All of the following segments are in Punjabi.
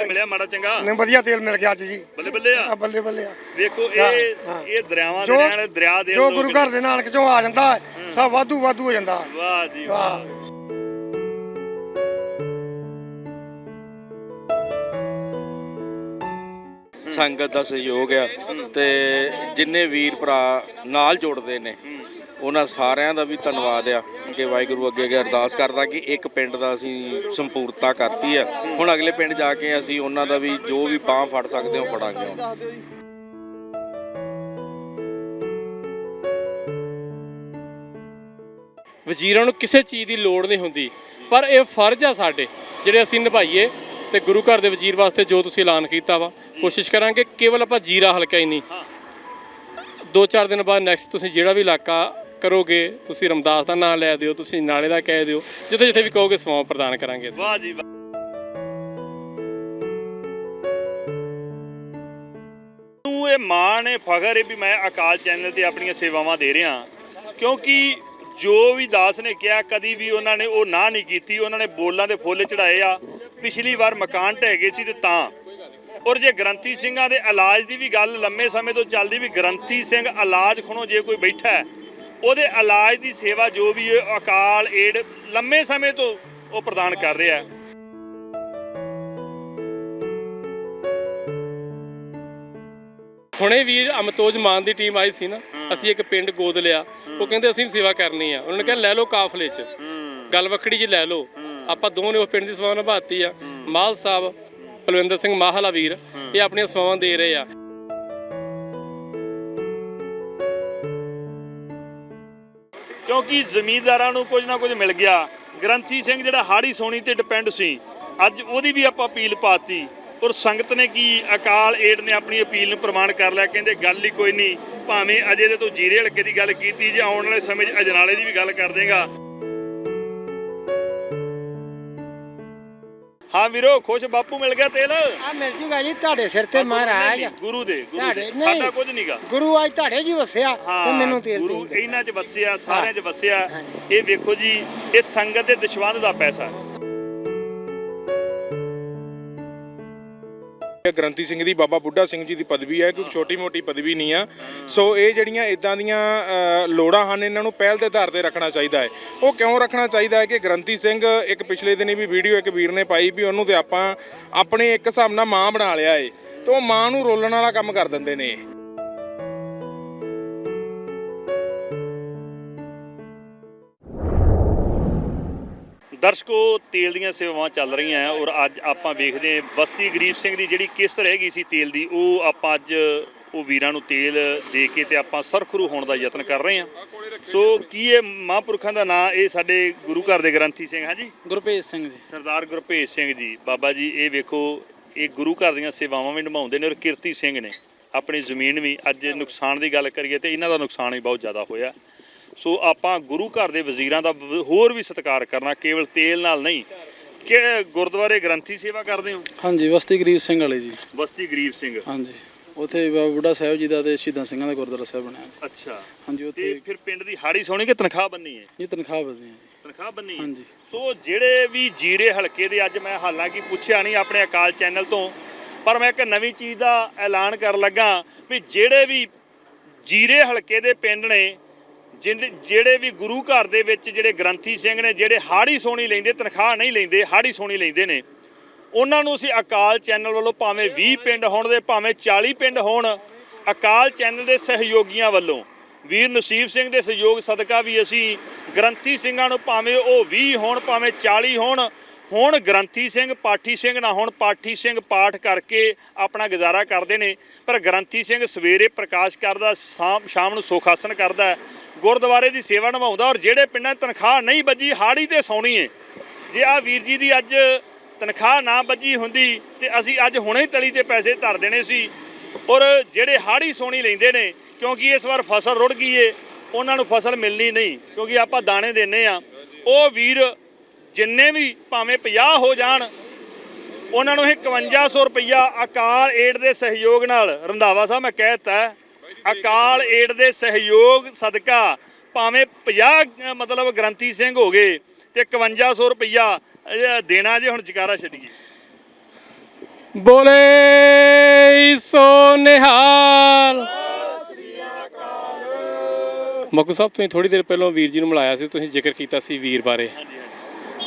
ਤੇਲ ਮਿਲਿਆ ਮਾੜਾ ਚੰਗਾ? ਨੇ ਵਧੀਆ ਤੇਲ ਮਿਲ ਗਿਆ ਅੱਜ ਜੀ। ਬੱਲੇ ਬੱਲੇ ਆ? ਆ ਬੱਲੇ ਬੱਲੇ ਆ। ਵੇਖੋ ਇਹ ਹਾਂ। ਇਹ ਦਰਿਆਵਾਂ ਜੋ ਦੇ ਨਾਲ ਦਰਿਆ ਦੇ ਜੋ ਲੋਕ ਗੁਰੂ ਘਰ ਦੇ ਨਾਨਕ ਚੋਂ ਆ ਜਾਂਦਾ ਹੈ, ਸਭ ਵਾਧੂ ਵਾਧੂ ਹੋ ਜਾਂਦਾ ਵਾਹ ਜੀ ਵਾਹ। ਵਾਹ। ਸੰਗਤ ਦਾ ਸਹਿਯੋਗ ਆ ਤੇ ਜਿੰਨੇ ਵੀਰ ਭਰਾ ਨਾਲ ਜੁੜਦੇ ਨੇ ਉਹਨਾਂ ਸਾਰਿਆਂ ਦਾ ਵੀ ਧੰਨਵਾਦ ਆ ਕਿ ਵਾਹਿਗੁਰੂ ਅੱਗੇ ਅੱਗੇ ਅਰਦਾਸ ਕਰਦਾ ਕਿ ਇੱਕ ਪਿੰਡ ਦਾ ਅਸੀਂ ਸੰਪੂਰਤਾ ਕਰਤੀ ਆ। ਹੁਣ ਅਗਲੇ ਪਿੰਡ ਜਾ ਕੇ ਅਸੀਂ ਉਹਨਾਂ ਦਾ ਵੀ ਜੋ ਵੀ ਬਾਹ ਫੜ ਸਕਦੇ ਹਾਂ ਫੜਾਂਗੇ ਵਜ਼ੀਰਾਂ ਨੂੰ ਕਿਸੇ ਚੀਜ਼ ਦੀ ਲੋੜ ਨਹੀਂ ਹੁੰਦੀ, ਪਰ ਇਹ ਫਰਜ਼ ਆ ਸਾਡੇ, ਜਿਹੜੇ ਅਸੀਂ ਨਿਭਾਈਏ ਤੇ ਗੁਰੂ ਘਰ ਦੇ ਵਜ਼ੀਰ ਵਾਸਤੇ ਜੋ ਤੁਸੀਂ ਐਲਾਨ ਕੀਤਾ ਵਾ, ਕੋਸ਼ਿਸ਼ ਕਰਾਂਗੇ ਕੇਵਲ ਆਪਾਂ ਜੀਰਾ ਹਲਕਾ ਹੀ ਨਹੀਂ। ਦੋ ਚਾਰ ਦਿਨ ਬਾਅਦ ਨੈਕਸਟ ਤੁਸੀਂ ਜਿਹੜਾ ਵੀ ਇਲਾਕਾ ਕਰੋਗੇ, ਤੁਸੀਂ ਰਮਦਾਸ ਦਾ ਨਾਮ ਲੈ ਦਿਓ, ਤੁਸੀਂ ਨਾਲੇ ਦਾ ਕਹਿ ਦਿਓ, ਜਿੱਥੇ ਜਿੱਥੇ ਵੀ ਕਹੋਗੇ ਸਮਾਂ ਪ੍ਰਦਾਨ ਕਰਾਂਗੇ ਅਸੀਂ। ਵਾਹ ਜੀ ਵਾਹ। ਨੂੰ ਇਹ ਮਾਣ ਹੈ ਫਖਰ ਹੈ ਵੀ ਮੈਂ ਅਕਾਲ ਚੈਨਲ ਤੇ ਆਪਣੀਆਂ ਸੇਵਾਵਾਂ ਦੇ ਰਿਹਾ। ਕਿਉਂਕਿ ਜੋ ਵੀ ਦਾਸ ਨੇ ਕਿਹਾ, ਕਦੀ ਵੀ ਉਹਨਾਂ ਨੇ ਉਹ ਨਾ ਨਹੀਂ ਕੀਤੀ, ਉਹਨਾਂ ਨੇ ਬੋਲਾਂ ਦੇ ਫੁੱਲ ਚੜਾਏ ਆ। ਪਿਛਲੀ ਵਾਰ ਮਕਾਨ ਢਹਿ ਗਏ ਸੀ ਤੇ ਤਾਂ। ਔਰ ਜੇ ਗ੍ਰੰਥੀ ਸਿੰਘਾਂ ਦੇ ਇਲਾਜ ਦੀ ਵੀ ਗੱਲ ਲੰਮੇ ਸਮੇਂ ਤੋਂ ਚੱਲਦੀ, ਵੀ ਗ੍ਰੰਥੀ ਸਿੰਘ ਇਲਾਜ ਖਣੋ ਜੇ ਕੋਈ ਬੈਠਾ ਹੈ ਉਹਦੇ ਇਲਾਜ ਦੀ ਸੇਵਾ ਜੋ ਵੀ ਹੈ ਅਕਾਲ ਏਡ ਲੰਮੇ ਸਮੇਂ ਤੋਂ ਉਹ ਪ੍ਰਦਾਨ ਕਰ ਰਿਹਾ ਹੈ। ਹੁਣੇ ਵੀਰ ਅਮਤੋਜ ਮਾਨ ਦੀ ਟੀਮ ਆਈ ਸੀ ਨਾ ਅਸੀਂ ਇੱਕ ਪਿੰਡ ਗੋਦ ਲਿਆ ਉਹ ਕਹਿੰਦੇ ਅਸੀਂ ਸੇਵਾ ਕਰਨੀ ਆ। ਉਹਨਾਂ ਨੇ ਕਿਹਾ ਲੈ ਲਓ ਕਾਫਲੇ 'ਚ। ਗੱਲ ਵੱਖੜੀ ਜੀ ਲੈ ਲਓ। ਆਪਾਂ ਦੋਵਾਂ ਨੇ ਉਸ ਪਿੰਡ ਦੀ ਸੇਵਾ ਨਿਭਾਤੀ ਆ। ਮਾਲ ਸਾਹਿਬ ਪਲਵਿੰਦਰ ਸਿੰਘ ਮਾਹਲਾ ਵੀਰ ਇਹ ਆਪਣੀਆਂ ਸੇਵਾਵਾਂ ਦੇ ਰਹੇ ਆ। ਕਿਉਂਕਿ ਜ਼ਮੀਂਦਾਰਾਂ ਨੂੰ ਕੁਝ ਨਾ ਕੁਝ ਮਿਲ ਗਿਆ। ਗ੍ਰੰਥੀ ਸਿੰਘ ਜਿਹੜਾ ਹਾੜੀ ਸੋਣੀ ਤੇ ਡਿਪੈਂਡ ਸੀ, ਅੱਜ ਉਹਦੀ ਵੀ ਆਪਾਂ ਅਪੀਲ ਪਾਤੀ। ਔਰ ਸੰਗਤ ਨੇ ਕੀ ਅਕਾਲ ਏਡ ਨੇ ਆਪਣੀ ਅਪੀਲ ਨੂੰ ਪ੍ਰਮਾਣ ਕਰ ਲਿਆ, ਕਹਿੰਦੇ ਗੱਲ ਹੀ ਕੋਈ ਨਹੀਂ, ਭਾਵੇਂ ਅਜੇ ਦੇ ਤੋਂ ਜੀਰੇ ਹਲਕੇ ਦੀ ਗੱਲ ਕੀਤੀ, ਜੇ ਆਉਣ ਵਾਲੇ ਸਮੇਂ 'ਚ ਅਜਨਾਲੇ ਦੀ ਵੀ ਗੱਲ ਕਰ ਦੇਗਾ। ਹਾਂ ਵੀਰੋ ਖੁਸ਼ ਬਾਪੂ ਮਿਲ ਗਿਆ ਤੇਲ। ਆ ਮਿਲ ਜੂਗਾ ਜੀ ਤੁਹਾਡੇ ਸਿਰ ਤੇ ਮਹਾਰਾਜ। ਗੁਰੂ ਦੇ ਗੁਰੂ ਦੇ ਨਹੀਂ ਸਾਡਾ ਕੁਝ ਨਹੀਂਗਾ। ਗੁਰੂ ਅੱਜ ਤੁਹਾਡੇ ਜੀ ਵਸਿਆ ਤੇ ਮੈਨੂੰ ਤੇਲ ਗੁਰੂ ਇਹਨਾਂ 'ਚ ਵਸਿਆ ਸਾਰਿਆਂ 'ਚ ਵਸਿਆ। ਇਹ ਵੇਖੋ ਜੀ ਇਹ ਸੰਗਤ ਦੇ ਦਸ਼ਵੰਦ ਦਾ ਪੈਸਾ। ਹੈ ਇਹ ਗ੍ਰੰਥੀ ਸਿੰਘ ਦੀ, ਬਾਬਾ ਬੁੱਢਾ ਸਿੰਘ ਜੀ ਦੀ ਪਦਵੀ ਹੈ ਕੋਈ ਛੋਟੀ ਮੋਟੀ ਪਦਵੀ ਨਹੀਂ ਆ। ਸੋ ਇਹ ਜਿਹੜੀਆਂ ਇਦਾਂ ਦੀਆਂ ਲੋੜਾਂ ਹਨ, ਇਹਨਾਂ ਨੂੰ ਪਹਿਲ ਦੇ ਆਧਾਰ ਤੇ ਰੱਖਣਾ ਚਾਹੀਦਾ ਹੈ। ਉਹ ਕਿਉਂ ਰੱਖਣਾ ਚਾਹੀਦਾ ਹੈ ਕਿ ਗ੍ਰੰਥੀ ਸਿੰਘ ਇੱਕ ਪਿਛਲੇ ਦਿਨੀ ਵੀ ਵੀਡੀਓ ਇੱਕ ਵੀਰ ਨੇ ਪਾਈ ਵੀ ਉਹਨੂੰ ਤੇ ਆਪਾਂ ਆਪਣੇ ਇੱਕ ਹਿਸਾਬ ਨਾਲ ਮਾਂ ਬਣਾ ਲਿਆ ਏ। ਤੇ ਉਹ ਮਾਂ ਨੂੰ ਰੋਲਣ ਵਾਲਾ ਕੰਮ ਕਰ ਦਿੰਦੇ ਨੇ। ਦਰਸ਼ਕੋ ਤੇਲ ਦੀਆਂ ਸੇਵਾਵਾਂ ਚੱਲ ਰਹੀਆਂ ਔਰ ਅੱਜ ਆਪਾਂ ਵੇਖਦੇ ਹਾਂ ਬਸਤੀ ਗਰੀਬ ਸਿੰਘ ਦੀ ਜਿਹੜੀ ਕਿਸ ਰਹਿ ਗਈ ਸੀ ਤੇਲ ਦੀ ਉਹ ਆਪਾਂ ਅੱਜ ਉਹ ਵੀਰਾਂ ਨੂੰ ਤੇਲ ਦੇ ਕੇ ਤੇ ਆਪਾਂ ਸਰਖਰੂ ਹੋਣ ਦਾ ਯਤਨ ਕਰ ਰਹੇ ਹਾਂ। ਸੋ ਕੀ ਇਹ ਮਹਾਂਪੁਰਖਾਂ ਦਾ ਨਾਂ ਇਹ ਸਾਡੇ ਗੁਰੂ ਘਰ ਦੇ ਗ੍ਰੰਥੀ ਸਿੰਘ ਹਾਂਜੀ ਗੁਰਪ੍ਰੀਤ ਸਿੰਘ ਜੀ। ਸਰਦਾਰ ਗੁਰਭੇਜ ਸਿੰਘ ਜੀ। ਬਾਬਾ ਜੀ ਇਹ ਵੇਖੋ ਇਹ ਗੁਰੂ ਘਰ ਦੀਆਂ ਸੇਵਾਵਾਂ ਵੀ ਨਿਭਾਉਂਦੇ ਨੇ ਔਰ ਕੀਰਤੀ ਸਿੰਘ ਨੇ। ਆਪਣੀ ਜ਼ਮੀਨ ਵੀ ਅੱਜ ਨੁਕਸਾਨ ਦੀ ਗੱਲ ਕਰੀਏ ਤੇ ਇਹਨਾਂ ਦਾ ਨੁਕਸਾਨ ਵੀ ਬਹੁਤ ਜ਼ਿਆਦਾ ਹੋਇਆ। ਸੋ ਆਪਾਂ ਗੁਰੂ ਘਰ ਦੇ ਵਜ਼ੀਰਾਂ ਦਾ ਹੋਰ ਵੀ ਸਤਿਕਾਰ ਕਰਨਾ ਕੇਵਲ ਤੇਲ ਨਾਲ ਨਹੀਂ। ਕਿ ਗੁਰਦੁਆਰੇ ਗ੍ਰੰਥੀ ਸੇਵਾ ਕਰਦੇ ਹੋ? ਹਾਂਜੀ ਬਸਤੀ ਗਰੀਬ ਸਿੰਘ ਵਾਲੇ ਜੀ। ਬਸਤੀ ਗਰੀਬ ਸਿੰਘ। ਹਾਂਜੀ। ਉੱਥੇ ਬਾਬਾ ਬੁੱਢਾ ਸਾਹਿਬ ਜੀ ਦਾ ਤੇ ਸ਼ਹੀਦਾਂ ਸਿੰਘਾਂ ਦਾ ਗੁਰਦੁਆਰਾ ਸਾਹਿਬ ਬਣਿਆ। ਅੱਛਾ। ਹਾਂਜੀ ਉੱਥੇ ਫਿਰ ਪਿੰਡ ਦੀ ਹਾੜੀ ਸੋਣੀ ਕਿ ਤਨਖਾਹ ਬੰਨੀ ਹੈ? ਇਹ ਤਨਖਾਹ ਵਧਦੀ ਹੈ। ਜੀ ਤਨਖਾਹ ਬੰਨੀ ਹੈ? ਹਾਂਜੀ। ਸੋ ਜਿਹੜੇ ਵੀ ਜੀਰੇ ਹਲਕੇ ਦੇ ਅੱਜ ਮੈਂ ਹਾਲਾਂਕਿ ਪੁੱਛਿਆ ਨਹੀਂ ਆਪਣੇ ਅਕਾਲ ਚੈਨਲ ਤੋਂ ਪਰ ਮੈਂ ਇੱਕ ਨਵੀਂ ਚੀਜ਼ ਦਾ ਐਲਾਨ ਕਰਨ ਲੱਗਾ ਵੀ ਜਿਹੜੇ ਵੀ ਜੀਰੇ ਹਲਕੇ ਦੇ ਪਿੰਡ ਨੇ ਜਿਹੜੇ ਵੀ ਗੁਰੂ ਘਰ ਦੇ ਵਿੱਚ ਜਿਹੜੇ ਗ੍ਰੰਥੀ ਸਿੰਘ ਨੇ, ਜਿਹੜੇ ਹਾੜੀ ਸੋਣੀ ਲੈਂਦੇ, ਤਨਖਾਹ ਨਹੀਂ ਲੈਂਦੇ, ਹਾੜੀ ਸੋਣੀ ਲੈਂਦੇ ਨੇ, ਉਹਨਾਂ ਨੂੰ ਅਸੀਂ ਅਕਾਲ ਚੈਨਲ ਵੱਲੋਂ ਭਾਵੇਂ 20 ਪਿੰਡ ਹੋਣ ਦੇ, ਭਾਵੇਂ 40 ਪਿੰਡ ਹੋਣ, ਅਕਾਲ ਚੈਨਲ ਦੇ ਸਹਿਯੋਗੀਆਂ ਵੱਲੋਂ, ਵੀਰ ਨਸੀਬ ਸਿੰਘ ਦੇ ਸਹਿਯੋਗ ਸਦਕਾ ਵੀ ਅਸੀਂ ਗ੍ਰੰਥੀ ਸਿੰਘਾਂ ਨੂੰ ਭਾਵੇਂ ਉਹ 20 ਹੋਣ, ਭਾਵੇਂ 40 ਹੋਣ, ਹੁਣ ਗ੍ਰੰਥੀ ਸਿੰਘ, ਪਾਠੀ ਸਿੰਘ ਨਾ ਹੁਣ, ਪਾਠੀ ਸਿੰਘ ਪਾਠ ਕਰਕੇ ਆਪਣਾ ਗੁਜ਼ਾਰਾ ਕਰਦੇ ਨੇ, ਪਰ ਗ੍ਰੰਥੀ ਸਿੰਘ ਸਵੇਰੇ ਪ੍ਰਕਾਸ਼ ਕਰਦਾ, ਸ਼ਾਮ ਸ਼ਾਮ ਨੂੰ ਸੁਖ ਆਸਨ ਕਰਦਾ ਗੁਰਦੁਆਰੇ ਦੀ ਸੇਵਾ ਨਿਭਾਉਂਦਾ ਔਰ ਜਿਹੜੇ ਪਿੰਡਾਂ ਤਨਖਾਹ ਨਹੀਂ ਵੱਜੀ ਹਾੜੀ ਤੇ ਸੌਣੀ ਏ। ਜੇ ਆ ਵੀਰ ਜੀ ਦੀ ਅੱਜ ਤਨਖਾਹ ਨਾ ਵੱਜੀ ਹੁੰਦੀ ਤੇ ਅਸੀਂ ਅੱਜ ਹੁਣੇ ਹੀ ਤਲੀ ਤੇ ਪੈਸੇ ਧਰ ਦੇਣੇ ਸੀ ਔਰ ਜਿਹੜੇ ਹਾੜੀ ਸੋਣੀ ਲੈਂਦੇ ਨੇ, ਕਿਉਂਕਿ ਇਸ ਵਾਰ ਫਸਲ ਰੁੜ ਗਈ ਏ, ਉਹਨਾਂ ਨੂੰ ਫਸਲ ਮਿਲਣੀ ਨਹੀਂ, ਕਿਉਂਕਿ ਆਪਾਂ ਦਾਣੇ ਦਿੰਨੇ ਆ। ਉਹ ਵੀਰ ਜਿੰਨੇ ਵੀ ਭਾਵੇਂ 50 ਹੋ ਜਾਣ, ਉਹਨਾਂ ਨੂੰ ਇਹ 5100 ਰੁਪਈਆ ਅਕਾਲ ਏਡ ਦੇ ਸਹਿਯੋਗ ਨਾਲ ਰੰਧਾਵਾ ਸਾਹਿਬ ਮੈਂ ਕਹਿ ਦਿੱਤਾ ਅਕਾਲ ਏਡ ਦੇ ਸਹਿਯੋਗ ਸਦਕਾ ਭਾਵੇਂ 50 ਮਤਲਬ ਗ੍ਰੰਥੀ ਸਿੰਘ ਹੋ ਗਏ ਤੇ 5100 ਰੁਪਈਆ ਦੇਣਾ ਜੇ ਹੁਣ ਜਕਾਰਾ ਛੱਡੀਏ। ਬੋਲੇ ਸੋ ਨਿਹਾਲ। ਮੱਕੂ ਸਾਹਿਬ, ਤੁਸੀਂ ਥੋੜੀ ਦੇਰ ਪਹਿਲਾਂ ਵੀਰ ਜੀ ਨੂੰ ਮਿਲਾਇਆ ਸੀ, ਤੁਸੀਂ ਜ਼ਿਕਰ ਕੀਤਾ ਸੀ ਵੀਰ ਬਾਰੇ।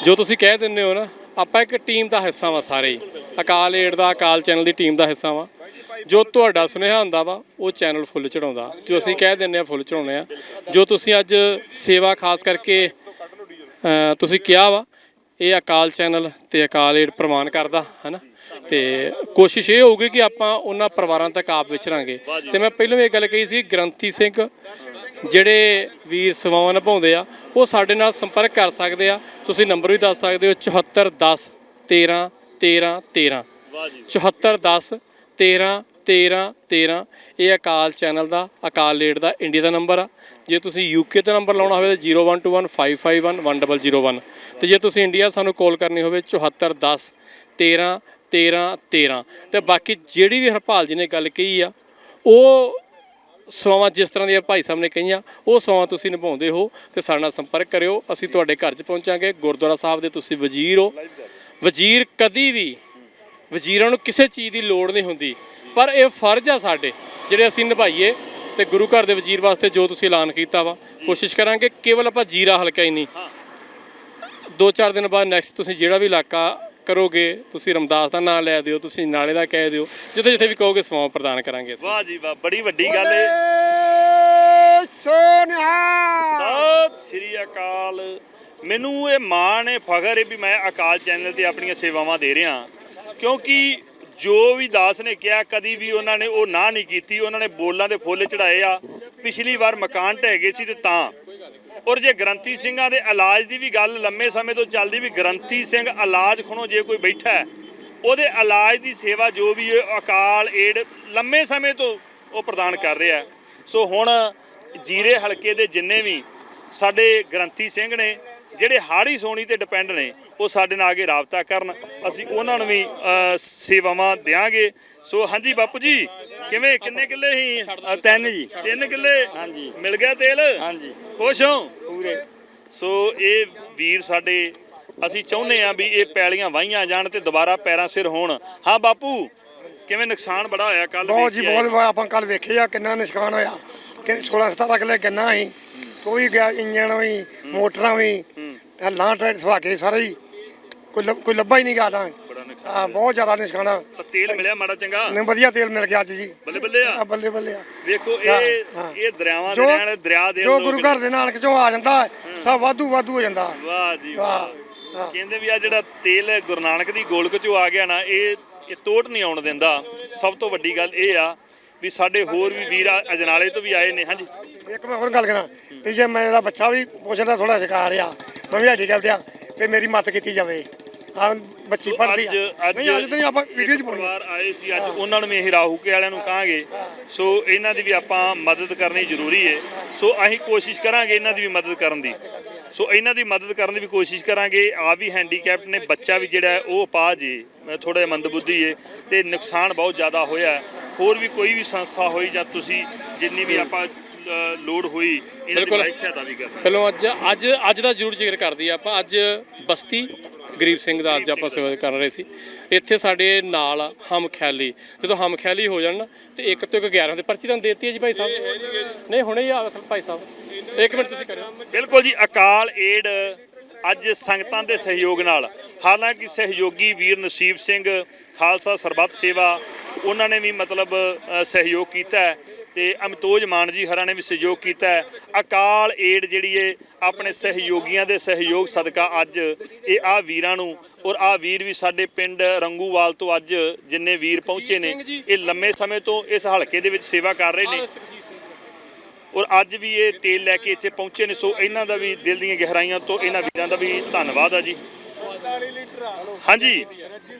ਜੋ ਤੁਸੀਂ ਕਹਿ ਦਿੰਦੇ ਹੋ ਨਾ, ਆਪਾਂ ਇੱਕ ਟੀਮ ਦਾ ਹਿੱਸਾ ਵਾਂ ਸਾਰੇ ਅਕਾਲ ਏਡ ਦਾ, ਅਕਾਲ ਚੈਨਲ ਦੀ ਟੀਮ ਦਾ ਹਿੱਸਾ ਵਾਂ। ਜੋ ਤੁਹਾਡਾ ਸੁਨੇਹਾ ਹੁੰਦਾ ਵਾ, ਉਹ ਚੈਨਲ ਫੁੱਲ ਚੜਾਉਂਦਾ। ਜੋ ਅਸੀਂ ਕਹਿ ਦਿੰਦੇ ਆ ਫੁੱਲ ਚੜਾਉਂਦੇ ਆ ਜੋ ਤੁਸੀਂ ਅੱਜ ਸੇਵਾ ਖਾਸ ਕਰਕੇ ਤੁਸੀਂ ਕਿਹਾ ਵਾ, ਇਹ ਅਕਾਲ ਚੈਨਲ ਤੇ ਅਕਾਲ ਏਡ ਪ੍ਰਮਾਣ ਕਰਦਾ, ਹਨਾ? ਤੇ ਕੋਸ਼ਿਸ਼ ਇਹ ਹੋਊਗੀ ਕਿ ਆਪਾਂ ਉਹਨਾਂ ਪਰਿਵਾਰਾਂ ਤੱਕ ਆਪ ਵਿਚਰਾਂਗੇ। ਤੇ ਮੈਂ ਪਹਿਲਾਂ ਵੀ ਇਹ ਗੱਲ ਕਹੀ ਸੀ, ਗ੍ਰੰਥੀ ਸਿੰਘ, ਜਿਹੜੇ ਵੀਰ ਸੇਵਾਵਾਂ ਨਿਭਾਉਂਦੇ ਆ, ਉਹ ਸਾਡੇ ਨਾਲ ਸੰਪਰਕ ਕਰ ਸਕਦੇ ਆ। ਤੁਸੀਂ ਨੰਬਰ ਵੀ ਦੱਸ ਸਕਦੇ ਹੋ 7410 13 13 13 7410 13 13 13 ਇਹ ਅਕਾਲ ਚੈਨਲ ਦਾ, ਅਕਾਲ ਲੇਟ ਦਾ, ਇੰਡੀਆ ਦਾ ਨੰਬਰ ਆ। ਜੇ ਤੁਸੀਂ ਯੂਕੇ ਦਾ ਨੰਬਰ ਲਾਉਣਾ ਹੋਵੇ ਤਾਂ 0121551101 ਤੇ ਜੇ ਤੁਸੀਂ ਇੰਡੀਆ ਸਾਨੂੰ ਕਾਲ ਕਰਨੀ ਹੋਵੇ 7410 13 13 13 ਤੇ ਬਾਕੀ ਜਿਹੜੀ ਵੀ ਹਰਪਾਲ ਜੀ ਨੇ ਗੱਲ ਕਹੀ ਆ, ਉਹ ਸਵਾਵਾਂ ਜਿਸ ਤਰ੍ਹਾਂ ਦੀਆਂ ਭਾਈ ਸਾਹਿਬ ਨੇ ਕਹੀਆਂ, ਉਹ ਸਵਾਵਾਂ ਤੁਸੀਂ ਨਿਭਾਉਂਦੇ ਹੋ ਤੇ ਸਾਡੇ ਨਾਲ ਸੰਪਰਕ ਕਰਿਓ। ਅਸੀਂ ਤੁਹਾਡੇ ਘਰ 'ਚ ਪਹੁੰਚਾਂਗੇ, ਗੁਰਦੁਆਰਾ ਸਾਹਿਬ ਦੇ ਤੁਸੀਂ ਵਜ਼ੀਰ ਹੋ। ਵਜ਼ੀਰ ਕਦੀ ਵੀ, ਵਜ਼ੀਰਾਂ ਨੂੰ ਕਿਸੇ ਚੀਜ਼ ਦੀ ਲੋੜ ਨਹੀਂ ਹੁੰਦੀ। ਪਰ ਇਹ ਫਰਜ਼ ਆ ਸਾਡੇ ਜਿਹੜੇ ਅਸੀਂ ਨਿਭਾਈਏ ਤੇ ਗੁਰੂ ਘਰ ਦੇ ਵਜ਼ੀਰ ਵਾਸਤੇ ਜੋ ਤੁਸੀਂ ਐਲਾਨ ਕੀਤਾ ਵਾ ਕੋਸ਼ਿਸ਼ ਕਰਾਂਗੇ ਕੇਵਲ ਆਪਾਂ ਜੀਰਾ ਹਲਕਾ ਹੀ ਨਹੀਂ। ਦੋ ਚਾਰ ਦਿਨ ਬਾਅਦ ਨੈਕਸਟ ਤੁਸੀਂ ਜਿਹੜਾ ਵੀ ਇਲਾਕਾ ਕਰੋਗੇ ਤੁਸੀਂ ਰਮਦਾਸ ਦਾ ਨਾਮ ਲੈ ਦਿਓ ਤੁਸੀਂ ਨਾਲੇ ਦਾ ਕਹਿ ਦਿਓ ਜਿੱਥੇ ਜਿੱਥੇ ਵੀ ਕਹੋਗੇ ਸਮਾਂ ਪ੍ਰਦਾਨ ਕਰਾਂਗੇ ਅਸੀਂ। ਵਾਹ ਜੀ ਵਾਹ ਬੜੀ ਵੱਡੀ ਗੱਲ ਏ। ਸੋਨਿਆ। ਸਤਿ ਸ੍ਰੀ ਅਕਾਲ। ਮੈਨੂੰ ਇਹ ਮਾਣ ਹੈ ਫਖਰ ਹੈ ਵੀ ਮੈਂ ਅਕਾਲ ਚੈਨਲ ਤੇ ਆਪਣੀਆਂ ਸੇਵਾਵਾਂ ਦੇ ਰਿਹਾ। ਕਿਉਂਕਿ ਜੋ ਵੀ ਦਾਸ ਨੇ ਕਿਹਾ, ਕਦੀ ਵੀ ਉਹਨਾਂ ਨੇ ਉਹ ਨਾ ਨਹੀਂ ਕੀਤੀ। ਉਹਨਾਂ ਨੇ ਬੋਲਾਂ ਦੇ ਫੁੱਲ ਚੜਾਏ ਆ। ਪਿਛਲੀ ਵਾਰ ਮਕਾਨ ਢਹਿ ਗਏ ਸੀ ਤੇ ਤਾਂ। ਔਰ ਜੇ ਗ੍ਰੰਥੀ ਸਿੰਘਾਂ ਦੇ ਇਲਾਜ ਦੀ ਵੀ ਗੱਲ ਲੰਮੇ ਸਮੇਂ ਤੋਂ ਚੱਲਦੀ ਵੀ ਗ੍ਰੰਥੀ ਸਿੰਘ ਇਲਾਜ ਖਣੋ ਜੇ ਕੋਈ ਬੈਠਾ ਉਹਦੇ ਇਲਾਜ ਦੀ ਸੇਵਾ ਜੋ ਵੀ ਅਕਾਲ, ਏਡ ਲੰਮੇ ਸਮੇਂ ਤੋਂ ਉਹ ਪ੍ਰਦਾਨ ਕਰ ਰਿਹਾ ਸੋ ਹੁਣ ਜੀਰੇ ਹਲਕੇ ਦੇ ਜਿੰਨੇ ਵੀ ਸਾਡੇ ਗ੍ਰੰਥੀ ਸਿੰਘ ਨੇ ਜਿਹੜੇ ਹਾੜੀ ਸੋਣੀ ਤੇ ਡਿਪੈਂਡ ਨੇ ਉਹ ਸਾਡੇ ਨਾਲ ਅੱਗੇ ਰਾਬਤਾ ਕਰਨ। ਅਸੀਂ ਉਹਨਾਂ ਨੂੰ ਵੀ ਸੇਵਾਵਾਂ ਦਿਆਂਗੇ। ਸੋ ਹਾਂਜੀ ਬਾਪੂ ਜੀ ਕਿਵੇਂ ਕਿੰਨੇ ਕਿੱਲੇ ਸੀ? ਤਿੰਨ ਜੀ। ਤਿੰਨ ਕਿੱਲੇ? ਹਾਂਜੀ। ਮਿਲ ਗਿਆ ਤੇਲ? ਹਾਂਜੀ। ਖੁਸ਼ ਹੋ? ਪੂਰੇ। ਸੋ ਇਹ ਵੀਰ ਸਾਡੇ ਅਸੀਂ ਚਾਹੁੰਦੇ ਆ ਵੀ ਇਹ ਪੈਲੀਆਂ ਵਾਹੀਆਂ ਜਾਣ ਤੇ ਦੁਬਾਰਾ ਪੈਰਾਂ ਸਿਰ ਹੋਣ। ਹਾਂ ਬਾਪੂ ਕਿਵੇਂ ਨੁਕਸਾਨ ਬੜਾ ਹੋਇਆ ਕੱਲ ਬਹੁਤ ਜੀ ਬਹੁਤ ਵਾ- ਆਪਾਂ ਕੱਲ ਵੇਖੇ ਆ ਕਿੰਨਾ ਨਿਸ਼ਕਾਨ ਹੋਇਆ। ਕਿ 16 17 ਕਿੱਲੇ ਕਿੰਨਾ ਸੀ। ਕੋਈ ਗਿਆ ਇੰਜਣ ਵੀ ਮੋਟਰਾਂ ਵੀ ਲਾਂ ਟਰੈਕ ਸਵਾਗੇ ਸਾਰੇ ਹੀ। ਕੋਈ ਲੱਭ- ਕੋਈ ਲੱਭਾ ਹੀ ਨਹੀਂ ਗਾ ਤਾਂ। ਹਾਂ ਬਹੁਤ ਜ਼ਿਆਦਾ ਨਿਸ਼ਕਾਨ ਤਾਂ ਤੇਲ ਮਿਲਿਆ ਮਾੜਾ ਚੰਗਾ? ਨੇ ਵਧੀਆ ਤੇਲ ਮਿਲ ਗਿਆ ਅੱਜ ਜੀ। ਬੱਲੇ ਬੱਲੇ ਆ? ਆ ਬੱਲੇ ਬੱਲੇ ਆ। ਵੇਖੋ ਹਾਂ, ਇਹ ਹਾਂ। ਇਹ ਦਰਿਆਵਾਂ ਦੇ ਰਹਿਣ ਦਰਿਆ ਦੇ ਜੋ ਲੋਕ ਗੁਰੂ ਘਰ ਦੇ ਨਾਨਕ ਚੋਂ ਆ ਜਾਂਦਾ ਹੈ, ਸਭ ਵਾਧੂ ਵਾਧੂ ਹੋ ਜਾਂਦਾ। ਹੈ। ਵਾਹ ਜੀ ਵਾਹ। ਕਹਿੰਦੇ ਵੀ ਆ ਜਿਹੜਾ ਤੇਲ ਗੁਰੂ ਨਾਨਕ ਦੀ ਗੋਲਕ ਚੋਂ ਆ ਗਿਆ ਨਾ ਇਹ ਇਹ ਤੋਟ ਨਹੀਂ ਆਉਣ ਦਿੰਦਾ। ਸਭ ਤੋਂ ਵੱਡੀ ਗੱਲ ਇਹ ਆ ਵੀ ਸਾਡੇ ਹੋਰ ਵੀ ਵੀਰ ਅਜਨਾਲੇ ਤੋਂ ਵੀ ਆਏ ਨੇ ਹਾਂਜੀ। ਇੱਕ ਮੈਂ ਹੋਰ ਗੱਲ ਕਰਾਂ ਕਿ ਜੇ ਮੇਰਾ ਬੱਚਾ ਵੀ ਪੁੱਛਦਾ ਥੋੜਾ ਸ਼ਿਕਾਰ ਆ ਮੈਂ ਵੀ ਹੱਡੀ ਕਰਦਿਆ ਤੇ ਮੇਰੀ ਮਦਦ ਕੀਤੀ ਜਾਵੇ। ਆ ਬੱਚੀ ਪੜਦੀ ਆ। ਨਹੀਂ ਅੱਜ ਤਾਂ ਨਹੀਂ ਆਪਾਂ ਵੀਡੀਓ ਚ ਪਾਉਣੀ ਆਏ ਸੀ ਅੱਜ ਉਹਨਾਂ ਨੂੰ ਇਹ ਰਾਹੂਕੇ ਵਾਲਿਆਂ ਨੂੰ ਕਹਾਂਗੇ। ਸੋ ਇਹਨਾਂ ਦੀ ਵੀ ਆਪਾਂ ਮਦਦ ਕਰਨੀ ਜ਼ਰੂਰੀ ਹੈ ਸੋ ਅਸੀਂ ਕੋਸ਼ਿਸ਼ ਕਰਾਂਗੇ ਇਹਨਾਂ ਦੀ ਵੀ ਮਦਦ ਕਰਨ ਦੀ। ਸੋ ਇਹਨਾਂ ਦੀ ਮਦਦ ਕਰਨ ਦੀ ਵੀ ਕੋਸ਼ਿਸ਼ ਕਰਾਂਗੇ। ਆ ਵੀ ਹੈਂਡੀਕੈਪਟ ਨੇ ਬੱਚਾ ਵੀ ਜਿਹੜਾ ਹੈ ਉਹ ਅਪਾਹਜ ਏ ਥੋੜਾ ਜਿਹਾ ਮੰਦਬੁੱਧੀ ਏ ਤੇ ਨੁਕਸਾਨ ਬਹੁਤ ਜ਼ਿਆਦਾ ਹੋਇਆ। ਹੈ। ਹੋਰ ਵੀ ਕੋਈ ਵੀ ਸੰਸਥਾ ਹੋਈ ਜਾਂ ਤੁਸੀਂ ਜਿੰਨੀ ਵੀ ਆਪਾਂ ਲੋੜ ਹੋਈ ਇਹਨਾਂ ਦੀ ਸਹਾਇਤਾ ਵੀ ਕਰਨਾ। ਪਹਿਲਾਂ ਅੱਜ ਅੱਜ ਅੱਜ ਦਾ ਜ਼ਰੂਰ ਜ਼ਿਕਰ ਕਰਦੀ ਆ ਆਪਾਂ। ਅੱਜ ਬਸਤੀ ਗਰੀਬ ਸਿੰਘ ਦਾ ਅੱਜ ਆਪਾਂ ਸੇਵਾ ਕਰ ਰਹੇ ਸੀ। ਇੱਥੇ ਸਾਡੇ ਨਾਲ ਹਮ ਖਿਆਲੀ ਜਦੋਂ ਹਮ ਖਿਆਲੀ ਹੋ ਜਾਣ ਨਾ ਤੇ ਇੱਕ ਤੋਂ ਇੱਕ 11 ਦੇ ਪਰਚੀ ਤੁਹਾਨੂੰ ਦੇਤੀ ਹੈ ਜੀ ਭਾਈ ਸਾਹਿਬ। ਨਹੀਂ ਹੁਣੇ ਹੀ ਆ ਭਾਈ ਸਾਹਿਬ। ਇੱਕ ਮਿੰਟ ਤੁਸੀਂ ਕਰਿਓ। ਬਿਲਕੁਲ ਜੀ ਅਕਾਲ ਏਡ ਅੱਜ ਸੰਗਤਾਂ ਦੇ ਸਹਿਯੋਗ ਨਾਲ। ਹਾਲਾਂਕਿ ਸਹਿਯੋਗੀ ਵੀਰ ਨਸੀਬ ਸਿੰਘ ਖਾਲਸਾ ਸਰਬੱਤ ਸੇਵਾ ਉਹਨਾਂ ਨੇ ਵੀ ਮਤਲਬ ਸਹਿਯੋਗ ਕੀਤਾ ਤੇ ਅਮਤੋਜ ਮਾਨ ਜੀ ਹਰਾਂ ਨੇ ਵੀ ਸਹਿਯੋਗ ਕੀਤਾ ਅਕਾਲ ਏਡ ਜਿਹੜੀ ਏ ਆਪਣੇ ਸਹਿਯੋਗੀਆਂ ਦੇ ਸਹਿਯੋਗ ਸਦਕਾ ਅੱਜ ਇਹ ਆ ਵੀਰਾਂ ਨੂੰ ਔਰ ਆ ਵੀਰ ਵੀ ਸਾਡੇ ਪਿੰਡ ਰੰਗੂਵਾਲ ਤੋਂ ਅੱਜ ਜਿੰਨੇ ਵੀਰ ਪਹੁੰਚੇ ਨੇ ਇਹ ਲੰਮੇ ਸਮੇਂ ਤੋਂ ਇਸ ਹਲਕੇ ਦੇ ਵਿੱਚ ਸੇਵਾ ਕਰ ਰਹੇ ਨੇ। ਔਰ ਅੱਜ ਵੀ ਇਹ ਤੇਲ ਲੈ ਕੇ ਇੱਥੇ ਪਹੁੰਚੇ ਨੇ ਸੋ ਇਹਨਾਂ ਦਾ ਵੀ ਦਿਲ ਦੀਆਂ ਗਹਿਰਾਈਆਂ ਤੋਂ ਇਹਨਾਂ ਵੀਰਾਂ ਦਾ ਵੀ ਧੰਨਵਾਦ ਆ ਜੀ। ਹਾਂਜੀ।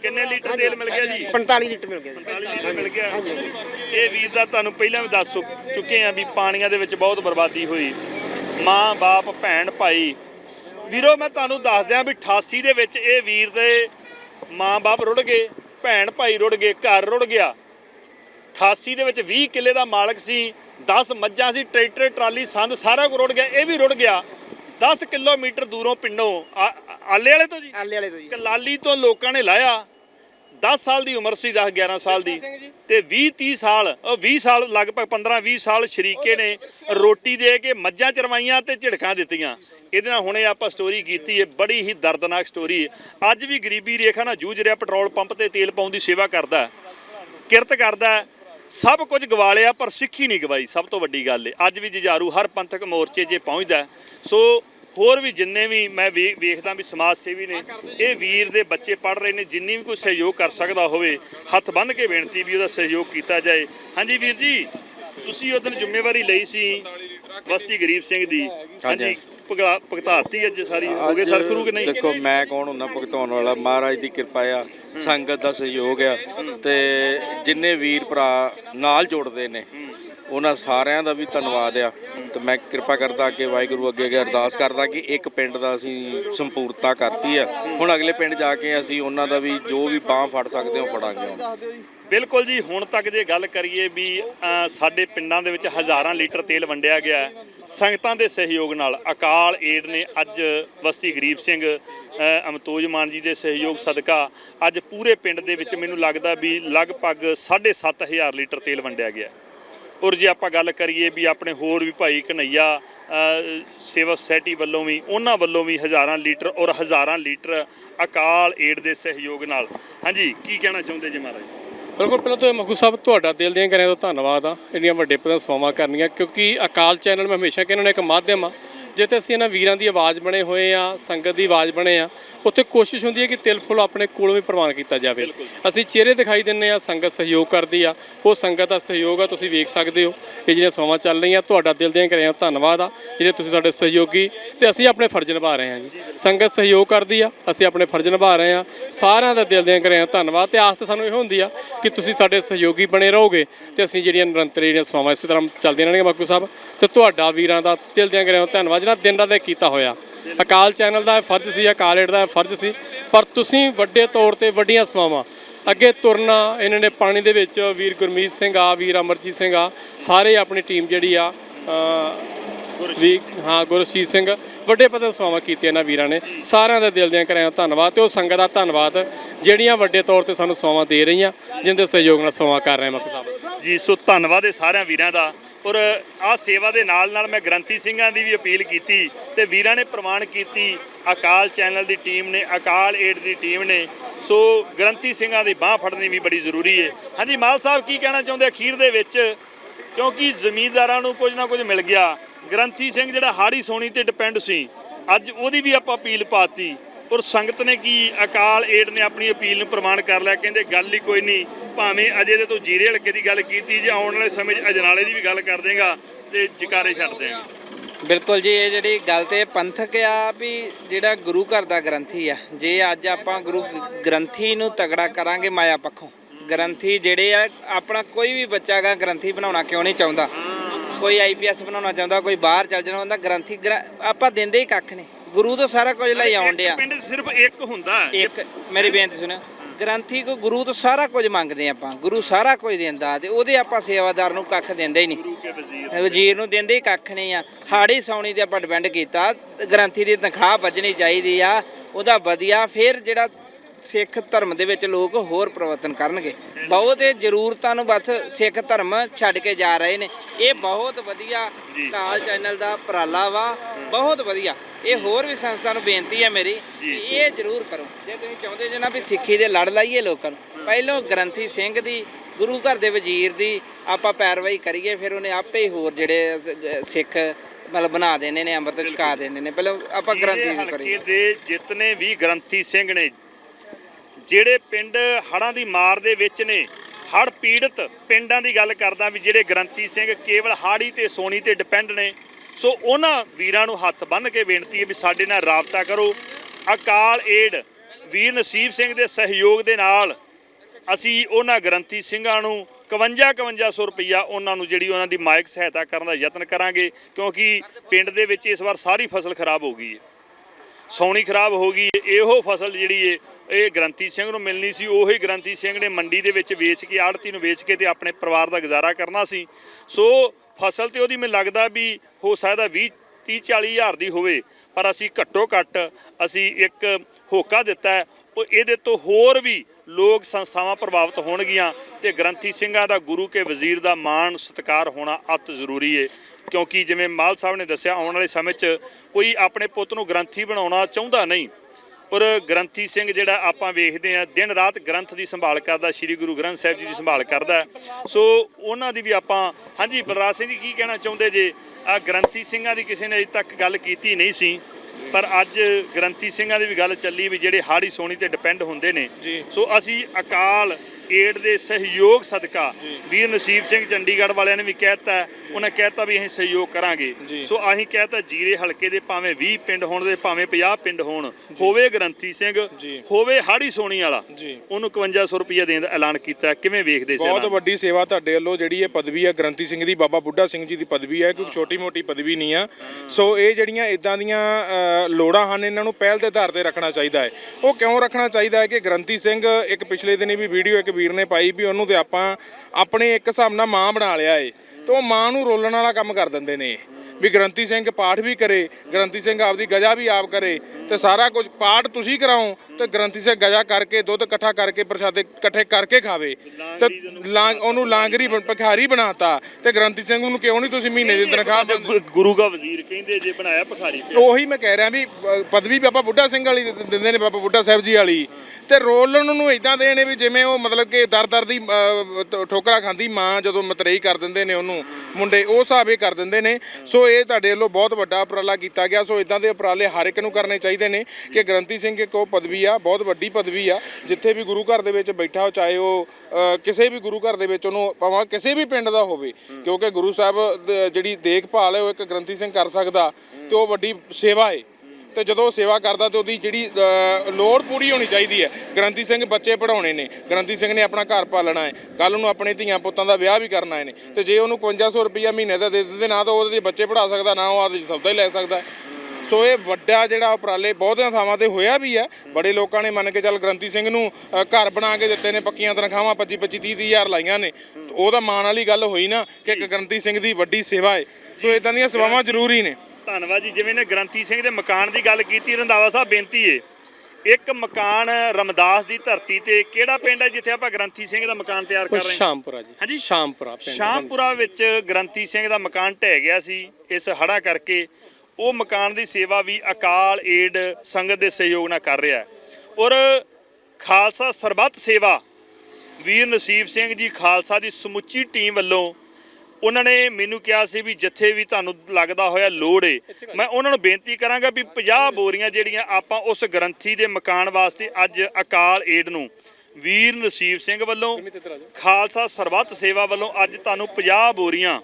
ਕਿੰਨੇ ਲੀਟਰ ਤੇਲ ਮਿਲ ਗਿਆ ਜੀ? 45 ਲੀਟਰ ਮਿਲ ਗਿਆ 45 ਲੀਟਰ ਮਿਲ ਗਿਆ। ਇਹ ਵੀਰ ਦਾ ਤੁਹਾਨੂੰ ਪਹਿਲਾਂ ਵੀ ਦੱਸ ਚੁੱਕੇ ਆ ਵੀ ਪਾਣੀਆਂ ਦੇ ਵਿੱਚ ਬਹੁਤ ਬਰਬਾਦੀ ਹੋਈ। ਮਾਂ ਬਾਪ ਭੈਣ ਭਾਈ। ਵੀਰੋ ਮੈਂ ਤੁਹਾਨੂੰ ਦੱਸ ਦਿਆਂ ਵੀ 88 ਦੇ ਵਿੱਚ ਇਹ ਵੀਰ ਦੇ ਮਾਂ ਬਾਪ ਰੁੜ ਗਏ ਭੈਣ ਭਾਈ ਰੁੜ ਗਏ ਘਰ ਰੁੜ ਗਿਆ। 88 ਦੇ ਵਿੱਚ 20 ਕਿੱਲੇ ਦਾ ਮਾਲਕ ਸੀ 10 ਮੱਝਾਂ ਸੀ ਟਰੈਕਟਰ ਟਰਾਲੀ ਸੰਦ ਸਾਰਾ ਕੁਝ ਰੁੜ ਗਿਆ ਇਹ ਵੀ ਰੁੜ ਗਿਆ। 10 ਕਿਲੋਮੀਟਰ ਦੂਰੋਂ ਪਿੰਡੋਂ ਆਲੇ ਵਾਲੇ ਤੋਂ ਜੀ? ਆਲੇ ਵਾਲੇ ਤੋਂ ਜੀ। ਕਲਾਲੀ ਤੋਂ ਲੋਕਾਂ ਨੇ ਲਾਇਆ। 10 ਸਾਲ ਦੀ ਉਮਰ ਸੀ 10 11 ਸਾਲ ਦੀ। ਤੇ 20 30 ਸਾਲ ਉਹ 20 ਸਾਲ ਲਗਭਗ 15 20 ਸਾਲ ਸ਼ਰੀਕੇ ਨੇ ਰੋਟੀ ਦੇ ਕੇ ਮੱਝਾਂ ਚਰਵਾਈਆਂ ਤੇ ਝਿੜਕਾਂ ਦਿੱਤੀਆਂ। ਇਹਦੇ ਨਾਲ ਹੁਣੇ ਆਪਾਂ ਸਟੋਰੀ ਕੀਤੀ ਹੈ ਬੜੀ ਹੀ ਦਰਦਨਾਕ ਸਟੋਰੀ ਹੈ। ਅੱਜ ਵੀ ਗਰੀਬੀ ਰੇਖਾ ਨਾਲ ਜੂਝ ਰਿਹਾ ਪੈਟਰੋਲ ਪੰਪ ਤੇ ਤੇਲ ਪਾਉਣ ਦੀ ਸੇਵਾ ਕਰਦਾ। ਕਿਰਤ ਕਰਦਾ। ਸਭ ਕੁਝ ਗਵਾ ਲਿਆ ਪਰ ਸਿੱਖੀ ਨਹੀਂ ਗਵਾਈ, ਸਭ ਤੋਂ ਵੱਡੀ ਗੱਲ ਹੈ ਅੱਜ ਵੀ ਜੁਝਾਰੂ ਹਰ ਪੰਥਕ ਮੋਰਚੇ 'ਜੇ ਪਹੁੰਚਦਾ ਸੋ ਹੋਰ ਵੀ ਜਿੰਨੇ ਵੀ ਮੈਂ ਵੇ- ਵੇਖਦਾ ਵੀ ਸਮਾਜ ਸੇਵੀ ਨੇ, ਇਹ ਵੀਰ ਦੇ ਬੱਚੇ ਪੜ ਰਹੇ ਨੇ, ਜਿੰਨੀ ਵੀ ਕੋਈ ਸਹਿਯੋਗ ਕਰ ਸਕਦਾ ਹੋਵੇ, ਹੱਥ ਬੰਨ੍ਹ ਕੇ ਬੇਨਤੀ ਵੀ ਉਹਦਾ ਸਹਿਯੋਗ ਕੀਤਾ ਜਾਏ। ਹਾਂਜੀ ਵੀਰ ਜੀ, ਤੁਸੀਂ ਉਹ ਦਿਨ ਜ਼ਿੰਮੇਵਾਰੀ ਲਈ ਸੀ, ਬਸਤੀ ਗਰੀਬ ਸਿੰਘ ਦੀ। ਹਾਂਜੀ। ਭੁਗਤਾ- ਭੁਗਤਾਤੀ ਅੱਜ ਸਾਰੀ ਹੋ ਗਏ ਸਰਕਰੂ ਕਿ ਨਹੀਂ? ਦੇਖੋ ਮੈਂ ਕੌਣ ਹੁੰਦਾ ਭੁਗਤਾਉਣ ਵਾਲਾ? ਮਹਾਰਾਜ ਦੀ ਕਿਰਪਾ ਆ ਸੰਗਤ ਦਾ ਸਹਿਯੋਗ ਆ। ਤੇ ਜਿੰਨੇ ਵੀਰ ਭਰਾ ਨਾਲ ਜੁੜਦੇ ਨੇ ਉਹਨਾਂ ਸਾਰਿਆਂ ਦਾ ਵੀ ਧੰਨਵਾਦ ਆ। ਤੇ ਮੈਂ ਕਿਰਪਾ ਕਰਦਾ ਕਿ ਵਾਹਿਗੁਰੂ ਅੱਗੇ ਅੱਗੇ ਅਰਦਾਸ ਕਰਦਾ ਕਿ ਇੱਕ ਪਿੰਡ ਦਾ ਅਸੀਂ ਸੰਪੂਰਨਤਾ ਕਰਤੀ ਆ। ਹੁਣ ਅਗਲੇ ਪਿੰਡ ਜਾ ਕੇ ਅਸੀਂ ਉਹਨਾਂ ਦਾ ਵੀ ਜੋ ਵੀ ਬਾਹ ਫੜ ਸਕਦੇ ਹਾਂ ਫੜਾਂਗੇ ਹੁਣ। ਬਿਲਕੁਲ ਜੀ, ਹੁਣ ਤੱਕ ਜੇ ਗੱਲ ਕਰੀਏ ਵੀ ਸਾਡੇ ਪਿੰਡਾਂ ਦੇ ਵਿੱਚ ਹਜ਼ਾਰਾਂ ਲੀਟਰ ਤੇਲ ਵੰਡਿਆ ਗਿਆ ਸੰਗਤਾਂ ਦੇ ਸਹਿਯੋਗ ਨਾਲ ਅਕਾਲ ਏਡ ਨੇ ਅੱਜ ਬਸਤੀ ਗਰੀਬ ਸਿੰਘ ਅਮਤੋਜ ਮਾਨ ਜੀ ਦੇ ਸਹਿਯੋਗ ਸਦਕਾ ਅੱਜ ਪੂਰੇ ਪਿੰਡ ਦੇ ਵਿੱਚ ਮੈਨੂੰ ਲੱਗਦਾ ਵੀ ਲਗਭਗ 7500 ਲੀਟਰ ਤੇਲ ਵੰਡਿਆ ਗਿਆ ਔਰ ਜੇ ਆਪਾਂ ਗੱਲ ਕਰੀਏ ਵੀ ਆਪਣੇ ਹੋਰ ਵੀ ਭਾਈ ਕਨਈਆ ਸੇਵਾ ਸੁਸਾਇਟੀ ਵੱਲੋਂ ਵੀ, ਉਹਨਾਂ ਵੱਲੋਂ ਵੀ ਹਜ਼ਾਰਾਂ ਲੀਟਰ ਔਰ ਹਜ਼ਾਰਾਂ ਲੀਟਰ ਅਕਾਲ ਏਡ ਦੇ ਸਹਿਯੋਗ ਨਾਲ। ਹਾਂਜੀ, ਕੀ ਕਹਿਣਾ ਚਾਹੁੰਦੇ ਜੀ ਮਹਾਰਾਜ? ਬਿਲਕੁਲ, ਪਹਿਲਾਂ ਤਾਂ ਮਖੂ ਸਾਹਿਬ, ਤੁਹਾਡਾ ਦਿਲ ਦੀਆਂ ਕਰਿਆ ਤੋਂ ਧੰਨਵਾਦ ਆ। ਇੰਨੀਆਂ ਵੱਡੇ ਪਦਾਂ ਸੇਵਾਵਾਂ ਕਰਨੀਆਂ, ਕਿਉਂਕਿ ਅਕਾਲ ਚੈਨਲ, ਮੈਂ ਹਮੇਸ਼ਾ ਕਹਿੰਦਾ ਇੱਕ ਮਾਧਿਅਮ ਆ। ਜਿੱਥੇ ਅਸੀਂ ਇਹਨਾਂ ਵੀਰਾਂ ਦੀ ਆਵਾਜ਼ ਬਣੇ ਹੋਏ ਆ ਸੰਗਤ ਦੀ ਆਵਾਜ਼ ਬਣੇ ਆ ਉੱਥੇ ਕੋਸ਼ਿਸ਼ ਹੁੰਦੀ ਹੈ ਕਿ ਤਿਲ ਫੁੱਲ ਆਪਣੇ ਕੋਲੋਂ ਵੀ ਪ੍ਰਵਾਨ ਕੀਤਾ ਜਾਵੇ। ਅਸੀਂ ਚਿਹਰੇ ਦਿਖਾਈ ਦਿੰਨੇ ਆ ਸੰਗਤ ਸਹਿਯੋਗ ਕਰਦੀ ਆ। ਉਹ ਸੰਗਤ ਦਾ ਸਹਿਯੋਗ ਆ ਤੁਸੀਂ ਵੇਖ ਸਕਦੇ ਹੋ। ਇਹ ਜਿਹੜੀਆਂ ਸੇਵਾਵਾਂ ਚੱਲ ਰਹੀਆਂ ਤੁਹਾਡਾ ਦਿਲ ਦੀਆਂ ਕਰਿਆ ਧੰਨਵਾਦ ਆ ਜਿਹੜੇ ਤੁਸੀਂ ਸਾਡੇ ਸਹਿਯੋਗੀ ਤੇ ਅਸੀਂ ਆਪਣੇ ਫਰਜ਼ ਨਿਭਾ ਰਹੇ ਹਾਂ ਜੀ। ਸੰਗਤ ਸਹਿਯੋਗ ਕਰਦੀ ਆ ਅਸੀਂ ਆਪਣੇ ਫਰਜ਼ ਨਿਭਾ ਰਹੇ ਹਾਂ। ਸਾਰਿਆਂ ਦਾ ਦਿਲ ਦੀਆਂ ਕਰਿਆ ਧੰਨਵਾਦ। ਤੇ ਆਸ ਤੇ ਸਾਨੂੰ ਇਹ ਹੁੰਦੀ ਆ ਕਿ ਤੁਸੀਂ ਸਾਡੇ ਸਹਿਯੋਗੀ ਬਣੇ ਰਹੋਗੇ ਤੇ ਅਸੀਂ ਜਿਹੜੀਆਂ ਨਿਰੰਤਰ ਜਿਹੜੀਆਂ ਸੇਵਾਵਾਂ ਇਸੇ ਤਰ੍ਹਾਂ ਚੱਲਦੀਆਂ ਰਹਿਣਗੀਆਂ ਬਾਕੂ ਸਾਹਿਬ ਤੇ ਤੁਹਾਡਾ ਵੀਰਾਂ ਦਾ ਦਿਲ ਦੀਆਂ ਕਰਿਆ ਧੰਨਵਾਦ। ਜਿਹੜਾ ਦਿਨ ਰਾਤ ਕੀਤਾ ਹੋਇਆ। ਅਕਾਲ ਚੈਨਲ ਦਾ ਇਹ ਫਰਜ਼ ਸੀ, ਅਕਾਲ ਏਡ ਦਾ ਇਹ ਫਰਜ਼ ਸੀ। ਪਰ ਤੁਸੀਂ ਵੱਡੇ ਤੌਰ ਤੇ ਵੱਡੀਆਂ ਸੇਵਾਵਾਂ ਅੱਗੇ ਤੁਰਨਾ, ਇਹਨਾਂ ਨੇ ਪਾਣੀ ਦੇ ਵਿੱਚ ਵੀਰ ਗੁਰਮੀਤ ਸਿੰਘ ਆ, ਵੀਰ ਅਮਰਜੀਤ ਸਿੰਘ ਆ, ਸਾਰੇ ਆਪਣੀ ਟੀਮ ਜਿਹੜੀ ਆ ਵੀ, ਹਾਂ, ਗੁਰਸ਼ੀਤ ਸਿੰਘ, ਵੱਡੇ ਪੱਧਰ ਸੇਵਾਵਾਂ ਕੀਤੀਆਂ ਇਹਨਾਂ ਵੀਰਾਂ ਨੇ। ਸਾਰਿਆਂ ਦਾ ਦਿਲ ਦੀਆਂ ਕਰਿਆ ਧੰਨਵਾਦ ਤੇ ਉਹ ਸੰਗਤ ਦਾ ਧੰਨਵਾਦ, ਜਿਹੜੀਆਂ ਵੱਡੇ ਤੌਰ ਤੇ ਸਾਨੂੰ ਸੇਵਾਵਾਂ ਦੇ ਰਹੀਆਂ, ਜਿੰਦੇ ਸਹਿਯੋਗ ਨਾਲ ਸੇਵਾ ਕਰ ਰਹੇ ਮਤ ਜੀ, ਸੋ ਧੰਨਵਾਦ ਇਹ ਸਾਰਿਆਂ ਵੀਰਾਂ ਦਾ। ਔਰ ਆ ਸੇਵਾ ਦੇ ਨਾਲ ਨਾਲ ਮੈਂ ਗ੍ਰੰਥੀ ਸਿੰਘਾਂ ਦੀ ਵੀ ਅਪੀਲ ਕੀਤੀ ਤੇ ਵੀਰਾਂ ਨੇ ਪ੍ਰਮਾਣ ਕੀਤੀ। ਅਕਾਲ ਚੈਨਲ ਦੀ ਟੀਮ ਨੇ, ਅਕਾਲ ਏਡ ਦੀ ਟੀਮ ਨੇ। ਸੋ ਗ੍ਰੰਥੀ ਸਿੰਘਾਂ ਦੀ ਬਾਹ ਫੜਨੀ ਵੀ ਬੜੀ ਜ਼ਰੂਰੀ ਹੈ। ਹਾਂਜੀ, ਮਾਲ ਸਾਹਿਬ, ਕੀ ਕਹਿਣਾ ਚਾਹੁੰਦੇ ਅਖੀਰ ਦੇ ਵਿੱਚ? ਕਿਉਂਕਿ ਜ਼ਮੀਂਦਾਰਾਂ ਨੂੰ ਕੁਝ ਨਾ ਕੁਝ ਮਿਲ ਗਿਆ। ਗ੍ਰੰਥੀ ਸਿੰਘ ਜਿਹੜਾ ਹਾੜੀ ਸੋਣੀ ਤੇ ਡਿਪੈਂਡ ਸੀ, ਅੱਜ ਉਹਦੀ ਵੀ ਆਪਾਂ ਅਪੀਲ ਪਾਤੀ। ਔਰ ਸੰਗਤ ਨੇ ਕੀ ਅਕਾਲ ਏਡ ਨੇ ਆਪਣੀ ਅਪੀਲ ਨੂੰ ਪ੍ਰਮਾਣ ਕਰ ਲਿਆ? ਕਹਿੰਦੇ ਗੱਲ ਹੀ ਕੋਈ ਨਹੀਂ, ਭਾਵੇਂ ਅਜੇ ਦੇ ਤੂੰ ਜੀਰੇ ਹਲਕੇ ਦੀ ਗੱਲ ਕੀਤੀ, ਜੇ ਆਉਣ ਵਾਲੇ ਸਮੇਂ 'ਚ ਅਜਨਾਲੇ ਦੀ ਵੀ ਗੱਲ ਕਰ ਦੇਗਾ ਤੇ ਜਕਾਰੇ ਛੱਡ ਦੇਗਾ। ਬਿਲਕੁਲ ਜੀ, ਇਹ ਜਿਹੜੀ ਗੱਲ ਤੇ ਪੰਥਕ ਆ ਵੀ ਜਿਹੜਾ ਗੁਰੂ ਘਰ ਦਾ ਗ੍ਰੰਥੀ ਆ, ਜੇ ਅੱਜ ਆਪਾਂ ਗੁਰੂ ਗ੍ਰੰਥੀ ਨੂੰ ਤਗੜਾ ਕਰਾਂਗੇ ਮਾਇਆ ਪੱਖੋਂ, ਗ੍ਰੰਥੀ ਜਿਹੜੇ ਆ, ਆਪਣਾ ਕੋਈ ਵੀ ਬੱਚਾ ਗਾ ਗ੍ਰੰਥੀ ਬਣਾਉਣਾ ਕਿਉਂ ਨਹੀਂ ਚਾਹੁੰਦਾ? ਕੋਈ ਆਈਪੀਐਸ ਬਣਾਉਣਾ ਚਾਹੁੰਦਾ, ਕੋਈ ਬਾਹਰ ਚੱਲ ਜਾਣਾ ਹੁੰਦਾ ਗ੍ਰੰਥੀ ਆਪਾਂ ਦਿੰਦੇ ਹੀ ਕੱਖ ਨਹੀਂ। ਗੁਰੂ ਤੋਂ ਸਾਰਾ ਕੁਝ ਲਈ ਆਉਣ ਡਿਆ। ਪਿੰਡ ਸਿਰਫ ਇੱਕ ਹੁੰਦਾ। ਇੱਕ ਮੇਰੀ ਬੇਨਤੀ ਸੁਣਿਓ। ਗ੍ਰੰਥੀ ਕੋ ਗੁਰੂ ਤੋਂ ਸਾਰਾ ਕੁਝ ਮੰਗਦੇ ਆਪਾਂ। ਗੁਰੂ ਸਾਰਾ ਕੁਝ ਦਿੰਦਾ ਤੇ ਉਹਦੇ ਆਪਾਂ ਸੇਵਾਦਾਰ ਨੂੰ ਕੱਖ ਦਿੰਦੇ ਹੀ ਨਹੀਂ। ਕੇ ਵਜ਼ੀਰ ਵਜ਼ੀਰ ਨੂੰ ਦਿੰਦੇ ਹੀ ਕੱਖ ਨਹੀਂ ਆ। ਹਾੜੀ ਸੌਣੀ ਤੇ ਆਪਾਂ ਡਿਪੈਂਡ ਕੀਤਾ। ਗ੍ਰੰਥੀ ਦੀ ਤਨਖਾਹ ਵੱਜਣੀ ਚਾਹੀਦੀ ਆ। ਉਹਦਾ ਵਧੀਆ। ਫਿਰ ਜਿਹੜਾ ਸਿੱਖ ਧਰਮ ਦੇ ਵਿੱਚ ਲੋਕ ਹੋਰ ਪ੍ਰਵਰਤਨ ਕਰਨਗੇ। ਬਹੁਤ ਇਹ ਜ਼ਰੂਰਤਾਂ ਨੂੰ ਬਸ ਸਿੱਖ ਧਰਮ ਛੱਡ ਕੇ ਜਾ ਰਹੇ ਨੇ। ਇਹ ਬਹੁਤ ਵਧੀਆ ਕਾਲ ਚੈਨਲ ਦਾ ਉਪਰਾਲਾ ਵਾ। ਬਹੁਤ ਵਧੀਆ। ਇਹ ਹੋਰ ਵੀ ਸੰਸਥਾ ਨੂੰ ਬੇਨਤੀ ਹੈ ਮੇਰੀ ਇਹ ਜ਼ਰੂਰ ਕਰੋ। ਜੇ ਤੁਸੀਂ ਚਾਹੁੰਦੇ ਜੇ ਨਾ ਵੀ ਸਿੱਖੀ ਦੇ ਲੜ ਲਾਈਏ ਲੋਕਾਂ ਨੂੰ ਪਹਿਲੋਂ ਗ੍ਰੰਥੀ ਸਿੰਘ ਦੀ ਗੁਰੂ ਘਰ ਦੇ ਵਜ਼ੀਰ ਦੀ ਆਪਾਂ ਪੈਰਵਾਈ ਕਰੀਏ ਫਿਰ ਉਹਨੇ ਆਪੇ ਹੀ ਹੋਰ ਜਿਹੜੇ ਸਿੱਖ ਮਤਲਬ ਬਣਾ ਦੇਣੇ ਨੇ ਅੰਮ੍ਰਿਤ ਛਕਾ ਦੇਣੇ ਨੇ। ਪਹਿਲਾਂ ਆਪਾਂ ਗ੍ਰੰਥੀ ਕਰੀਏ। ਦੇ ਜਿਤਨੇ ਵੀ ਗ੍ਰੰਥੀ ਸਿੰਘ ਨੇ ਜਿਹੜੇ ਪਿੰਡ ਹੜਾਂ ਦੀ ਮਾਰ ਦੇ ਵਿੱਚ ਨੇ ਹੜ ਪੀੜਤ ਪਿੰਡਾਂ ਦੀ ਗੱਲ ਕਰਦਾ ਵੀ ਜਿਹੜੇ ਗ੍ਰੰਥੀ ਸਿੰਘ ਕੇਵਲ ਹਾੜੀ ਤੇ ਸੋਣੀ ਤੇ ਡਿਪੈਂਡ ਨੇ, ਸੋ ਉਹਨਾਂ ਵੀਰਾਂ ਨੂੰ ਹੱਥ ਬੰਨ੍ਹ ਕੇ ਬੇਨਤੀ ਹੈ ਵੀ ਸਾਡੇ ਨਾਲ ਰਾਬਤਾ ਕਰੋ। ਅਕਾਲ ਏਡ ਵੀਰ ਨਸੀਬ ਸਿੰਘ ਦੇ ਸਹਿਯੋਗ ਦੇ ਨਾਲ ਅਸੀਂ ਉਹਨਾਂ ਗ੍ਰੰਥੀ ਸਿੰਘਾਂ ਨੂੰ 51 5100 ਰੁਪਈਆ ਉਹਨਾਂ ਨੂੰ ਜਿਹੜੀ ਉਹਨਾਂ ਦੀ ਮਾਇਕ ਸਹਾਇਤਾ ਕਰਨ ਦਾ ਯਤਨ ਕਰਾਂਗੇ, ਕਿਉਂਕਿ ਪਿੰਡ ਦੇ ਵਿੱਚ ਇਸ ਵਾਰ ਸਾਰੀ ਫਸਲ ਖਰਾਬ ਹੋ ਗਈ ਹੈ। ਸੌਣੀ ਖਰਾਬ ਹੋ ਗਈ ਇਹੋ ਫਸਲ ਜਿਹੜੀ ਏ, ਇਹ ਗ੍ਰੰਥੀ ਸਿੰਘ ਨੂੰ ਮਿਲਣੀ ਸੀ, ਉਹੀ ਗ੍ਰੰਥੀ ਸਿੰਘ ਨੇ ਮੰਡੀ ਦੇ ਵਿੱਚ ਵੇਚ ਕੇ, ਆੜਤੀ ਨੂੰ ਵੇਚ ਕੇ ਤੇ ਆਪਣੇ ਪਰਿਵਾਰ ਦਾ ਗੁਜ਼ਾਰਾ ਕਰਨਾ ਸੀ। ਸੋ ਫਸਲ ਤੇ ਉਹਦੀ ਮੈਨੂੰ ਲੱਗਦਾ ਵੀ ਹੋ ਸਕਦਾ 20 30 40 ਹਜ਼ਾਰ ਦੀ ਹੋਵੇ, ਪਰ ਅਸੀਂ ਘੱਟੋ ਘੱਟ ਅਸੀਂ ਇੱਕ ਹੋਕਾ ਦਿੱਤਾ ਉਹ ਇਹਦੇ ਤੋਂ ਹੋਰ ਵੀ ਲੋਕ ਸੰਸਥਾਵਾਂ ਪ੍ਰਭਾਵਿਤ ਹੋਣਗੀਆਂ ਤੇ ਗ੍ਰੰਥੀ ਸਿੰਘਾਂ ਦਾ ਗੁਰੂ ਕੇ ਵਜ਼ੀਰ ਦਾ ਮਾਣ, ਸਤਿਕਾਰ ਹੋਣਾ ਅਤ ਜ਼ਰੂਰੀ ਏ। ਕਿਉਂਕਿ ਜਿਵੇਂ ਮਾਲ ਸਾਹਿਬ ਨੇ ਦੱਸਿਆ ਆਉਣ ਵਾਲੇ ਸਮੇਂ 'ਚ ਕੋਈ ਆਪਣੇ ਪੁੱਤ ਨੂੰ ਗ੍ਰੰਥੀ ਬਣਾਉਣਾ ਚਾਹੁੰਦਾ ਨਹੀਂ। ਪਰ ਗ੍ਰੰਥੀ ਸਿੰਘ ਜਿਹੜਾ ਆਪਾਂ ਵੇਖਦੇ ਆ ਦਿਨ ਰਾਤ ਗ੍ਰੰਥ ਦੀ ਸੰਭਾਲ ਕਰਦਾ ਸ੍ਰੀ ਗੁਰੂ ਗ੍ਰੰਥ ਸਾਹਿਬ ਜੀ ਦੀ ਸੰਭਾਲ ਕਰਦਾ। ਸੋ ਉਹਨਾਂ ਦੀ ਵੀ ਆਪਾਂ ਹਾਂਜੀ ਬਲਰਾਜ ਸਿੰਘ ਜੀ ਕੀ ਕਹਿਣਾ ਚਾਹੁੰਦੇ ਜੇ? ਆ ਗ੍ਰੰਥੀ ਸਿੰਘਾਂ ਦੀ ਕਿਸੇ ਨੇ ਅਜੇ ਤੱਕ ਗੱਲ ਕੀਤੀ ਨਹੀਂ ਸੀ ਪਰ ਅੱਜ ਗ੍ਰੰਥੀ ਸਿੰਘਾਂ ਦੀ ਵੀ ਗੱਲ ਚੱਲੀ ਵੀ ਜਿਹੜੇ ਹਾੜੀ ਸੋਣੀ ਤੇ ਡਿਪੈਂਡ ਹੁੰਦੇ ਨੇ। ਸੋ ਅਸੀਂ ਅਕਾਲ ਏਡ ਦੇ ਸਹਿਯੋਗ ਸਦਕਾ ਵੀਰ ਨਸੀਬ ਸਿੰਘ ਚੰਡੀਗੜ੍ਹ ਵਾਲਿਆਂ ਨੇ ਵੀ ਕਹਿਤਾ ਉਹਨਾਂ ਕਹਿਤਾ ਵੀ ਅਸੀਂ ਸਹਿਯੋਗ ਕਰਾਂਗੇ। ਸੋ ਅਸੀਂ ਕਹਿਤਾ ਜੀਰੇ ਹਲਕੇ ਦੇ ਭਾਵੇਂ 20 ਪਿੰਡ ਹੋਣ ਦੇ ਭਾਵੇਂ 50 ਪਿੰਡ ਹੋਣ ਹੋਵੇ ਗ੍ਰੰਥੀ ਸਿੰਘ ਹੋਵੇ ਹਾੜੀ ਸੋਣੀ ਵਾਲਾ ਉਹਨੂੰ 5100 ਰੁਪਏ ਦੇਣ ਦਾ ਐਲਾਨ ਕੀਤਾ ਕਿਵੇਂ ਵੇਖਦੇ ਸੀ ਬਹੁਤ? ਵੱਡੀ ਸੇਵਾ ਤੁਹਾਡੇ ਵੱਲੋਂ ਜਿਹੜੀ ਇਹ ਪਦਵੀ ਹੈ ਗ੍ਰੰਥੀ ਸਿੰਘ ਦੀ ਬਾਬਾ ਬੁੱਢਾ ਸਿੰਘ ਜੀ ਦੀ ਪਦਵੀ ਹੈ ਕੋਈ ਛੋਟੀ ਮੋਟੀ ਪਦਵੀ ਨਹੀਂ ਆ। ਸੋ ਇਹ ਜਿਹੜੀਆਂ ਇਦਾਂ ਦੀਆਂ ਲੋੜਾਂ ਹਨ ਇਹਨਾਂ ਨੂੰ ਪਹਿਲ ਦੇ ਆਧਾਰ ਤੇ ਰੱਖਣਾ ਚਾਹੀਦਾ ਹੈ। ਉਹ ਕਿਉਂ ਰੱਖਣਾ ਚਾਹੀਦਾ ਹੈ ਕਿ ਗ੍ਰੰਥੀ ਸਿੰਘ ਇੱਕ ਪਿਛਲੇ ਦਿਨੀ ਵੀ ਵੀਡੀਓ ਇੱਕ ਵੀਰ ਨੇ ਪਾਈ ਵੀ ਉਹਨੂੰ ਤੇ ਆਪਾਂ ਆਪਣੇ ਇੱਕ ਹਿਸਾਬ ਨਾਲ ਮਾਂ ਬਣਾ ਲਿਆ ਏ। ਤੇ ਉਹ ਮਾਂ ਨੂੰ ਰੋਲਣ ਵਾਲਾ ਕੰਮ ਕਰ ਦਿੰਦੇ ਨੇ। ਵੀ ਗ੍ਰੰਥੀ ਸਿੰਘ ਪਾਠ ਵੀ ਕਰੇ ਗ੍ਰੰਥੀ ਸਿੰਘ ਆਪਦੀ ਗਜਾ ਵੀ ਆਪ ਕਰੇ ਤੇ ਸਾਰਾ ਕੁਝ ਪਾਠ ਤੁਸੀਂ ਕਰਾਓ ਤੇ ਗ੍ਰੰਥੀ ਸਿੰਘ ਗਜਾ ਕਰਕੇ ਦੁੱਧ ਇਕੱਠਾ ਕਰਕੇ ਪ੍ਰਸ਼ਾਦੇ ਇਕੱਠੇ ਕਰਕੇ ਖਾਵੇ। ਤੇ ਲਾਂਗ ਉਹਨੂੰ ਲਾਂਗਰੀ ਭਿਖਾਰੀ ਬਣਾਤਾ ਤੇ ਗ੍ਰੰਥੀ ਸਿੰਘ ਨੂੰ ਕਿਉਂ ਨਹੀਂ ਤੁਸੀਂ ਮਹੀਨੇ ਦੀ ਤਨਖਾਹ ਗੁਰੂ ਦਾ ਵਜ਼ੀਰ ਕਹਿੰਦੇ ਜੇ ਬਣਾਇਆ ਭਖਾਰੀ ਉਹੀ ਮੈਂ ਕਹਿ ਰਿਹਾ ਵੀ ਪਦਵੀ ਬਾਬਾ ਬੁੱਢਾ ਸਿੰਘ ਵਾਲੀ ਦਿੰਦੇ ਨੇ ਬਾਬਾ ਬੁੱਢਾ ਸਾਹਿਬ ਜੀ ਵਾਲੀ। ਤੇ ਰੋਲਣ ਨੂੰ ਇਦਾਂ ਦੇ ਨੇ ਵੀ ਜਿਵੇਂ ਉਹ ਮਤਲਬ ਕਿ ਦਰ ਦਰ ਦੀ ਠੋਕਰਾਂ ਖਾਂਦੀ ਮਾਂ ਜਦੋਂ ਮਤਰੇਈ ਕਰ ਦਿੰਦੇ ਨੇ ਉਹਨੂੰ ਮੁੰਡੇ ਉਹ ਹਿਸਾਬ ਕਰ ਦਿੰਦੇ ਨੇ। ਸੋ ਸੋ ਇਹ ਤੁਹਾਡੇ ਵੱਲੋਂ ਬਹੁਤ ਵੱਡਾ ਉਪਰਾਲਾ ਕੀਤਾ ਗਿਆ। ਸੋ ਇਦਾਂ ਦੇ ਉਪਰਾਲੇ ਹਰ ਇੱਕ ਨੂੰ ਕਰਨੇ ਚਾਹੀਦੇ ਨੇ ਕਿ ਗ੍ਰੰਥੀ ਸਿੰਘ ਇੱਕ ਉਹ ਪਦਵੀ ਆ, ਬਹੁਤ ਵੱਡੀ ਪਦਵੀ ਆ। ਜਿੱਥੇ ਵੀ ਗੁਰੂ ਘਰ ਦੇ ਵਿੱਚ ਬੈਠਾ ਹੋ, ਚਾਹੇ ਉਹ ਕਿਸੇ ਵੀ ਗੁਰੂ ਘਰ ਦੇ ਵਿੱਚ ਉਹਨੂੰ ਭਾਵੇਂ ਕਿਸੇ ਵੀ ਪਿੰਡ ਦਾ ਹੋਵੇ, ਕਿਉਂਕਿ ਗੁਰੂ ਸਾਹਿਬ ਜਿਹੜੀ ਦੇਖਭਾਲ ਹੈ ਉਹ ਇੱਕ ਗ੍ਰੰਥੀ ਸਿੰਘ ਕਰ ਸਕਦਾ ਤੇ ਉਹ ਵੱਡੀ ਸੇਵਾ ਹੈ। ਤੇ ਜਦੋਂ ਉਹ ਸੇਵਾ ਕਰਦਾ ਤੇ ਉਹਦੀ ਜਿਹੜੀ ਲੋੜ ਪੂਰੀ ਹੋਣੀ ਚਾਹੀਦੀ ਹੈ। ਗ੍ਰੰਥੀ ਸਿੰਘ ਬੱਚੇ ਪੜਾਉਣੇ ਨੇ। ਗ੍ਰੰਥੀ ਸਿੰਘ ਨੇ ਆਪਣਾ ਘਰ ਪਾਲਣਾ ਹੈ। ਕੱਲ ਨੂੰ ਆਪਣੇ ਧੀਆਂ ਪੁੱਤਾਂ ਦਾ ਵਿਆਹ ਵੀ ਕਰਨਾ ਹੈ ਨੇ। ਤੇ ਜੇ ਉਹਨੂੰ 5500 ਰੁਪਈਆ ਮਹੀਨੇ ਦਾ ਦੇ ਦਿੰਦੇ, ਨਾ ਤਾਂ ਉਹਦੇ ਬੱਚੇ ਪੜਾ ਸਕਦਾ, ਨਾ ਉਹ ਆਦਿ ਸੌਦਾ ਹੀ ਲੈ ਸਕਦਾ। ਸੋ ਇਹ ਵੱਡਾ ਜਿਹੜਾ ਉਪਰਾਲੇ ਬਹੁਤੀਆਂ ਥਾਵਾਂ ਤੇ ਹੋਇਆ ਵੀ ਹੈ। ਬੜੇ ਲੋਕਾਂ ਨੇ ਮੰਨ ਕੇ ਚੱਲ ਗ੍ਰੰਥੀ ਸਿੰਘ ਨੂੰ ਘਰ ਬਣਾ ਕੇ ਦਿੱਤੇ ਨੇ, ਪੱਕੀਆਂ ਤਨਖਾਹਾਂ 25 25 30 ਹਜ਼ਾਰ ਲਾਈਆਂ ਨੇ। ਉਹਦਾ ਮਾਣ ਵਾਲੀ ਗੱਲ ਹੋਈ ਨਾ ਕਿ ਇੱਕ ਗ੍ਰੰਥੀ ਸਿੰਘ ਦੀ ਵੱਡੀ ਸੇਵਾ ਹੈ। ਸੋ ਇਦਾਂ ਦੀਆਂ ਸੇਵਾਵਾਂ ਜ਼ਰੂਰੀ ਨੇ। ਧੰਨਵਾਦ ਜੀ। ਜਿਵੇਂ ਨੇ ਗ੍ਰੰਥੀ ਸਿੰਘ ਦੇ ਮਕਾਨ ਦੀ ਗੱਲ ਕੀਤੀ ਰੰਦਾਵਾ ਸਾਹਿਬ ਬੇਨਤੀ ਏ। ਇੱਕ ਮਕਾਨ ਰਮਦਾਸ ਦੀ ਧਰਤੀ ਤੇ ਕਿਹੜਾ ਪਿੰਡ ਹੈ ਜਿੱਥੇ ਆਪਾਂ ਗ੍ਰੰਥੀ ਸਿੰਘ ਦਾ ਮਕਾਨ ਤਿਆਰ ਕਰ ਰਹੇ ਹਾਂ? ਸ਼ਾਮਪੁਰਾ ਹਾਂਜੀ? ਜੀ ਸ਼ਾਮਪੁਰਾ ਪਿੰਡ ਸ਼ਾਮਪੁਰਾ ਵਿੱਚ ਗ੍ਰੰਥੀ ਸਿੰਘ ਦਾ ਮਕਾਨ ਢਹਿ ਗਿਆ ਸੀ ਇਸ ਹੜਾ ਕਰਕੇ। ਉਹ ਮਕਾਨ ਦੀ ਸੇਵਾ ਵੀ ਅਕਾਲ ਏਡ ਸੰਗਤ ਦੇ ਸਹਿਯੋਗ ਨਾਲ ਕਰ ਰਿਹਾ ਔਰ ਖਾਲਸਾ ਸਰਬੱਤ ਸੇਵਾ ਵੀਰ ਨਸੀਬ ਸਿੰਘ ਜੀ ਖਾਲਸਾ ਦੀ ਸਮੁੱਚੀ ਟੀਮ ਵੱਲੋਂ ਉਹਨਾਂ ਨੇ ਮੈਨੂੰ ਕਿਹਾ ਸੀ ਵੀ ਜਿੱਥੇ ਵੀ ਤੁਹਾਨੂੰ ਲੱਗਦਾ ਹੋਇਆ ਲੋੜ ਏ ਮੈਂ ਉਹਨਾਂ ਨੂੰ ਬੇਨਤੀ ਕਰਾਂਗਾ ਵੀ 50 ਬੋਰੀਆਂ ਜਿਹੜੀਆਂ ਆਪਾਂ ਉਸ ਗ੍ਰੰਥੀ ਦੇ ਮਕਾਨ ਵਾਸਤੇ ਅੱਜ ਅਕਾਲ ਏਡ ਨੂੰ ਵੀਰ ਨਸੀਬ ਸਿੰਘ ਵੱਲੋਂ ਖਾਲਸਾ ਸਰਬੱਤ ਸੇਵਾ ਵੱਲੋਂ ਅੱਜ ਤੁਹਾਨੂੰ 50 ਬੋਰੀਆਂ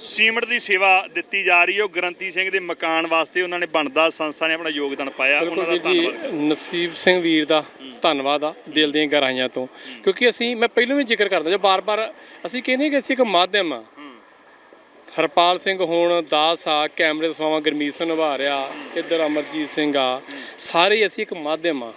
ਸੀਮਟ ਦੀ ਸੇਵਾ ਦਿੱਤੀ ਜਾ ਰਹੀ ਹੈ। ਉਹ ਗ੍ਰੰਥੀ ਸਿੰਘ ਦੇ ਮਕਾਨ ਵਾਸਤੇ ਉਹਨਾਂ ਨੇ ਬਣਦਾ ਸੰਸਥਾ ਨੇ ਆਪਣਾ ਯੋਗਦਾਨ ਪਾਇਆ। ਉਹਨਾਂ ਦਾ ਧੰਨਵਾਦ। ਨਸੀਬ ਸਿੰਘ ਵੀਰ ਦਾ ਧੰਨਵਾਦ ਆ ਦਿਲ ਦੀਆਂ ਗਹਿਰਾਈਆਂ ਤੋਂ। ਕਿਉਂਕਿ ਅਸੀਂ ਮੈਂ ਪਹਿਲਾਂ ਵੀ ਜ਼ਿਕਰ ਕਰਦਾ ਜੋ ਬਾਰ-ਬਾਰ ਅਸੀਂ ਕਹਿੰਦੇ ਕਿ ਅਸੀਂ ਇੱਕ ਮਾਧਿਅਮ ਆ। ਹਰਪਾਲ ਸਿੰਘ ਹੋਣ ਦਾਸ ਆ, ਕੈਮਰੇ ਤੋਂ ਸਵਾਵਾਂ ਗਰਮੀਤ ਸਿੰਘ ਨਿਭਾ ਰਿਹਾ, ਇੱਧਰ ਅਮਰਜੀਤ ਸਿੰਘ ਆ। ਸਾਰੇ ਅਸੀਂ ਇੱਕ ਮਾਧਿਅਮ ਆ।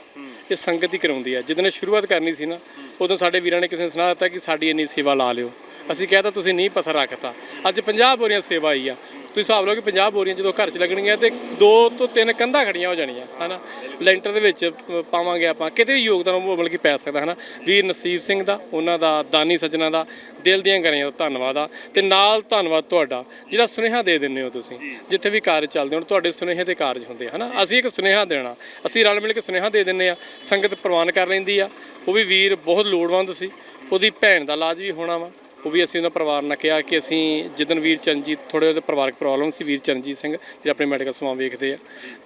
ਇਹ ਸੰਗਤ ਹੀ ਕਰਾਉਂਦੀ ਆ। ਜਦੋਂ ਸ਼ੁਰੂਆਤ ਕਰਨੀ ਸੀ ਨਾ, ਉਦੋਂ ਸਾਡੇ ਵੀਰਾਂ ਨੇ ਕਿਸੇ ਨੇ ਸੁਣਾ ਦਿੱਤਾ ਕਿ ਸਾਡੀ ਇੰਨੀ ਸੇਵਾ ਲਾ ਲਿਓ। ਅਸੀਂ ਕਹਿਤਾ ਤੁਸੀਂ ਨਹੀਂ ਪੱਥਰ ਰੱਖਤਾ। ਅੱਜ 50 ਬੋਰੀਆਂ ਸੇਵਾ ਆਈ ਆ। ਤੁਸੀਂ ਹਿਸਾਬ ਲਓ ਕਿ 50 ਬੋਰੀਆਂ ਜਦੋਂ ਘਰ 'ਚ ਲੱਗਣਗੀਆਂ ਤੇ ਦੋ ਤੋਂ ਤਿੰਨ ਕੰਧਾਂ ਖੜੀਆਂ ਹੋ ਜਾਣੀਆਂ ਹਨਾ? ਲੈਂਟਰ ਦੇ ਵਿੱਚ ਪਾਵਾਂਗੇ ਆਪਾਂ। ਕਿਤੇ ਵੀ ਯੋਗਦਾਨ ਮਤਲਬ ਕਿ ਪੈ ਸਕਦਾ ਹਨਾ? ਵੀਰ ਨਸੀਬ ਸਿੰਘ ਦਾ ਉਹਨਾਂ ਦਾ ਦਾਨੀ ਸੱਜਣਾ ਦਾ ਦਿਲ ਦੀਆਂ ਕਰੀਆਂ ਦਾ ਧੰਨਵਾਦ ਆ। ਤੇ ਨਾਲ ਧੰਨਵਾਦ ਤੁਹਾਡਾ ਜਿਹੜਾ ਸੁਨੇਹਾ ਦੇ ਦਿੰਦੇ ਹੋ ਤੁਸੀਂ। ਜਿੱਥੇ ਵੀ ਕਾਰਜ ਚੱਲਦੇ ਹੋਣ ਤੁਹਾਡੇ ਸੁਨੇਹੇ ਤੇ ਕਾਰਜ ਹੁੰਦੇ ਹਨਾ? ਅਸੀਂ ਇੱਕ ਸੁਨੇਹਾ ਦੇਣਾ। ਅਸੀਂ ਰਲ ਮਿਲ ਕੇ ਸੁਨੇਹਾ ਦੇ ਦਿੰਦੇ ਆ। ਸੰਗਤ ਪ੍ਰਵਾਨ ਕਰ ਲੈਂਦੀ ਆ। ਉਹ ਵੀ ਵੀਰ ਬਹੁਤ ਲੋੜਵੰਦ ਸੀ। ਉਹਦੀ ਭੈਣ ਦਾ ਇਲਾਜ ਵੀ ਹੋਣਾ ਵਾ। ਉਹ ਵੀ ਅਸੀਂ ਉਹਨਾਂ ਪਰਿਵਾਰ ਨਾਲ ਕਿਹਾ ਕਿ ਅਸੀਂ ਜਿੱਦਨ ਵੀਰ ਚਰਨਜੀਤ ਥੋੜੇ ਉਹਦੇ ਪਰਿਵਾਰਕ ਪ੍ਰੋਬਲਮ ਸੀ, ਵੀਰ ਚਰਨਜੀਤ ਸਿੰਘ, ਜਿਹੜੇ ਆਪਣੇ ਮੈਡੀਕਲ ਸਮਾਂ ਵੇਖਦੇ ਆ।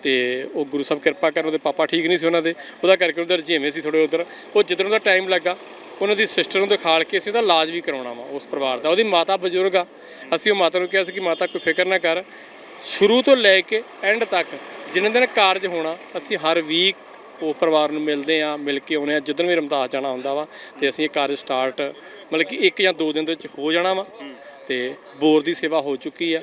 ਤੇ ਉਹ ਗੁਰੂ ਸਾਹਿਬ ਕਿਰਪਾ ਕਰਨ, ਉਹਦੇ ਪਾਪਾ ਠੀਕ ਨਹੀਂ ਸੀ ਉਹਨਾਂ ਦੇ। ਉਹਦਾ ਕਰਕੇ ਉਧਰ ਜਿਵੇਂ ਸੀ ਥੋੜੇ ਉਧਰ। ਉਹ ਜਿੱਦਨ ਉਹਦਾ ਟਾਈਮ ਲੱਗਾ, ਉਹਨਾਂ ਦੀ ਸਿਸਟਰ ਨੂੰ ਦਿਖਾਲ ਕੇ ਅਸੀਂ ਉਹਦਾ ਇਲਾਜ ਵੀ ਕਰਾਉਣਾ ਵਾ ਉਸ ਪਰਿਵਾਰ ਦਾ। ਉਹਦੀ ਮਾਤਾ ਬਜ਼ੁਰਗ ਆ। ਅਸੀਂ ਉਹ ਮਾਤਾ ਨੂੰ ਕਿਹਾ ਸੀ ਕਿ ਮਾਤਾ ਕੋਈ ਫਿਕਰ ਨਾ ਕਰ। ਸ਼ੁਰੂ ਤੋਂ ਲੈ ਕੇ ਐਂਡ ਤੱਕ ਜਿੰਨੇ ਦਿਨ ਕਾਰਜ ਹੋਣਾ, ਅਸੀਂ ਹਰ ਵੀਕ ਉਹ ਪਰਿਵਾਰ ਨੂੰ ਮਿਲਦੇ ਆ, ਮਿਲ ਕੇ ਆਉਨੇ ਆ। ਜਦੋਂ ਵੀ ਰਮਦਾਸ ਜਾਣਾ ਹੁੰਦਾ ਵਾ, ਤੇ ਅਸੀਂ ਇਹ ਕਾਰਜ ਸਟਾਰਟ ਮਤਲਬ ਕਿ ਇੱਕ ਜਾਂ ਦੋ ਦਿਨ ਦੇ ਵਿੱਚ ਹੋ ਜਾਣਾ ਵਾ ਤੇ ਬੋਰ ਦੀ ਸੇਵਾ ਹੋ ਚੁੱਕੀ ਆ।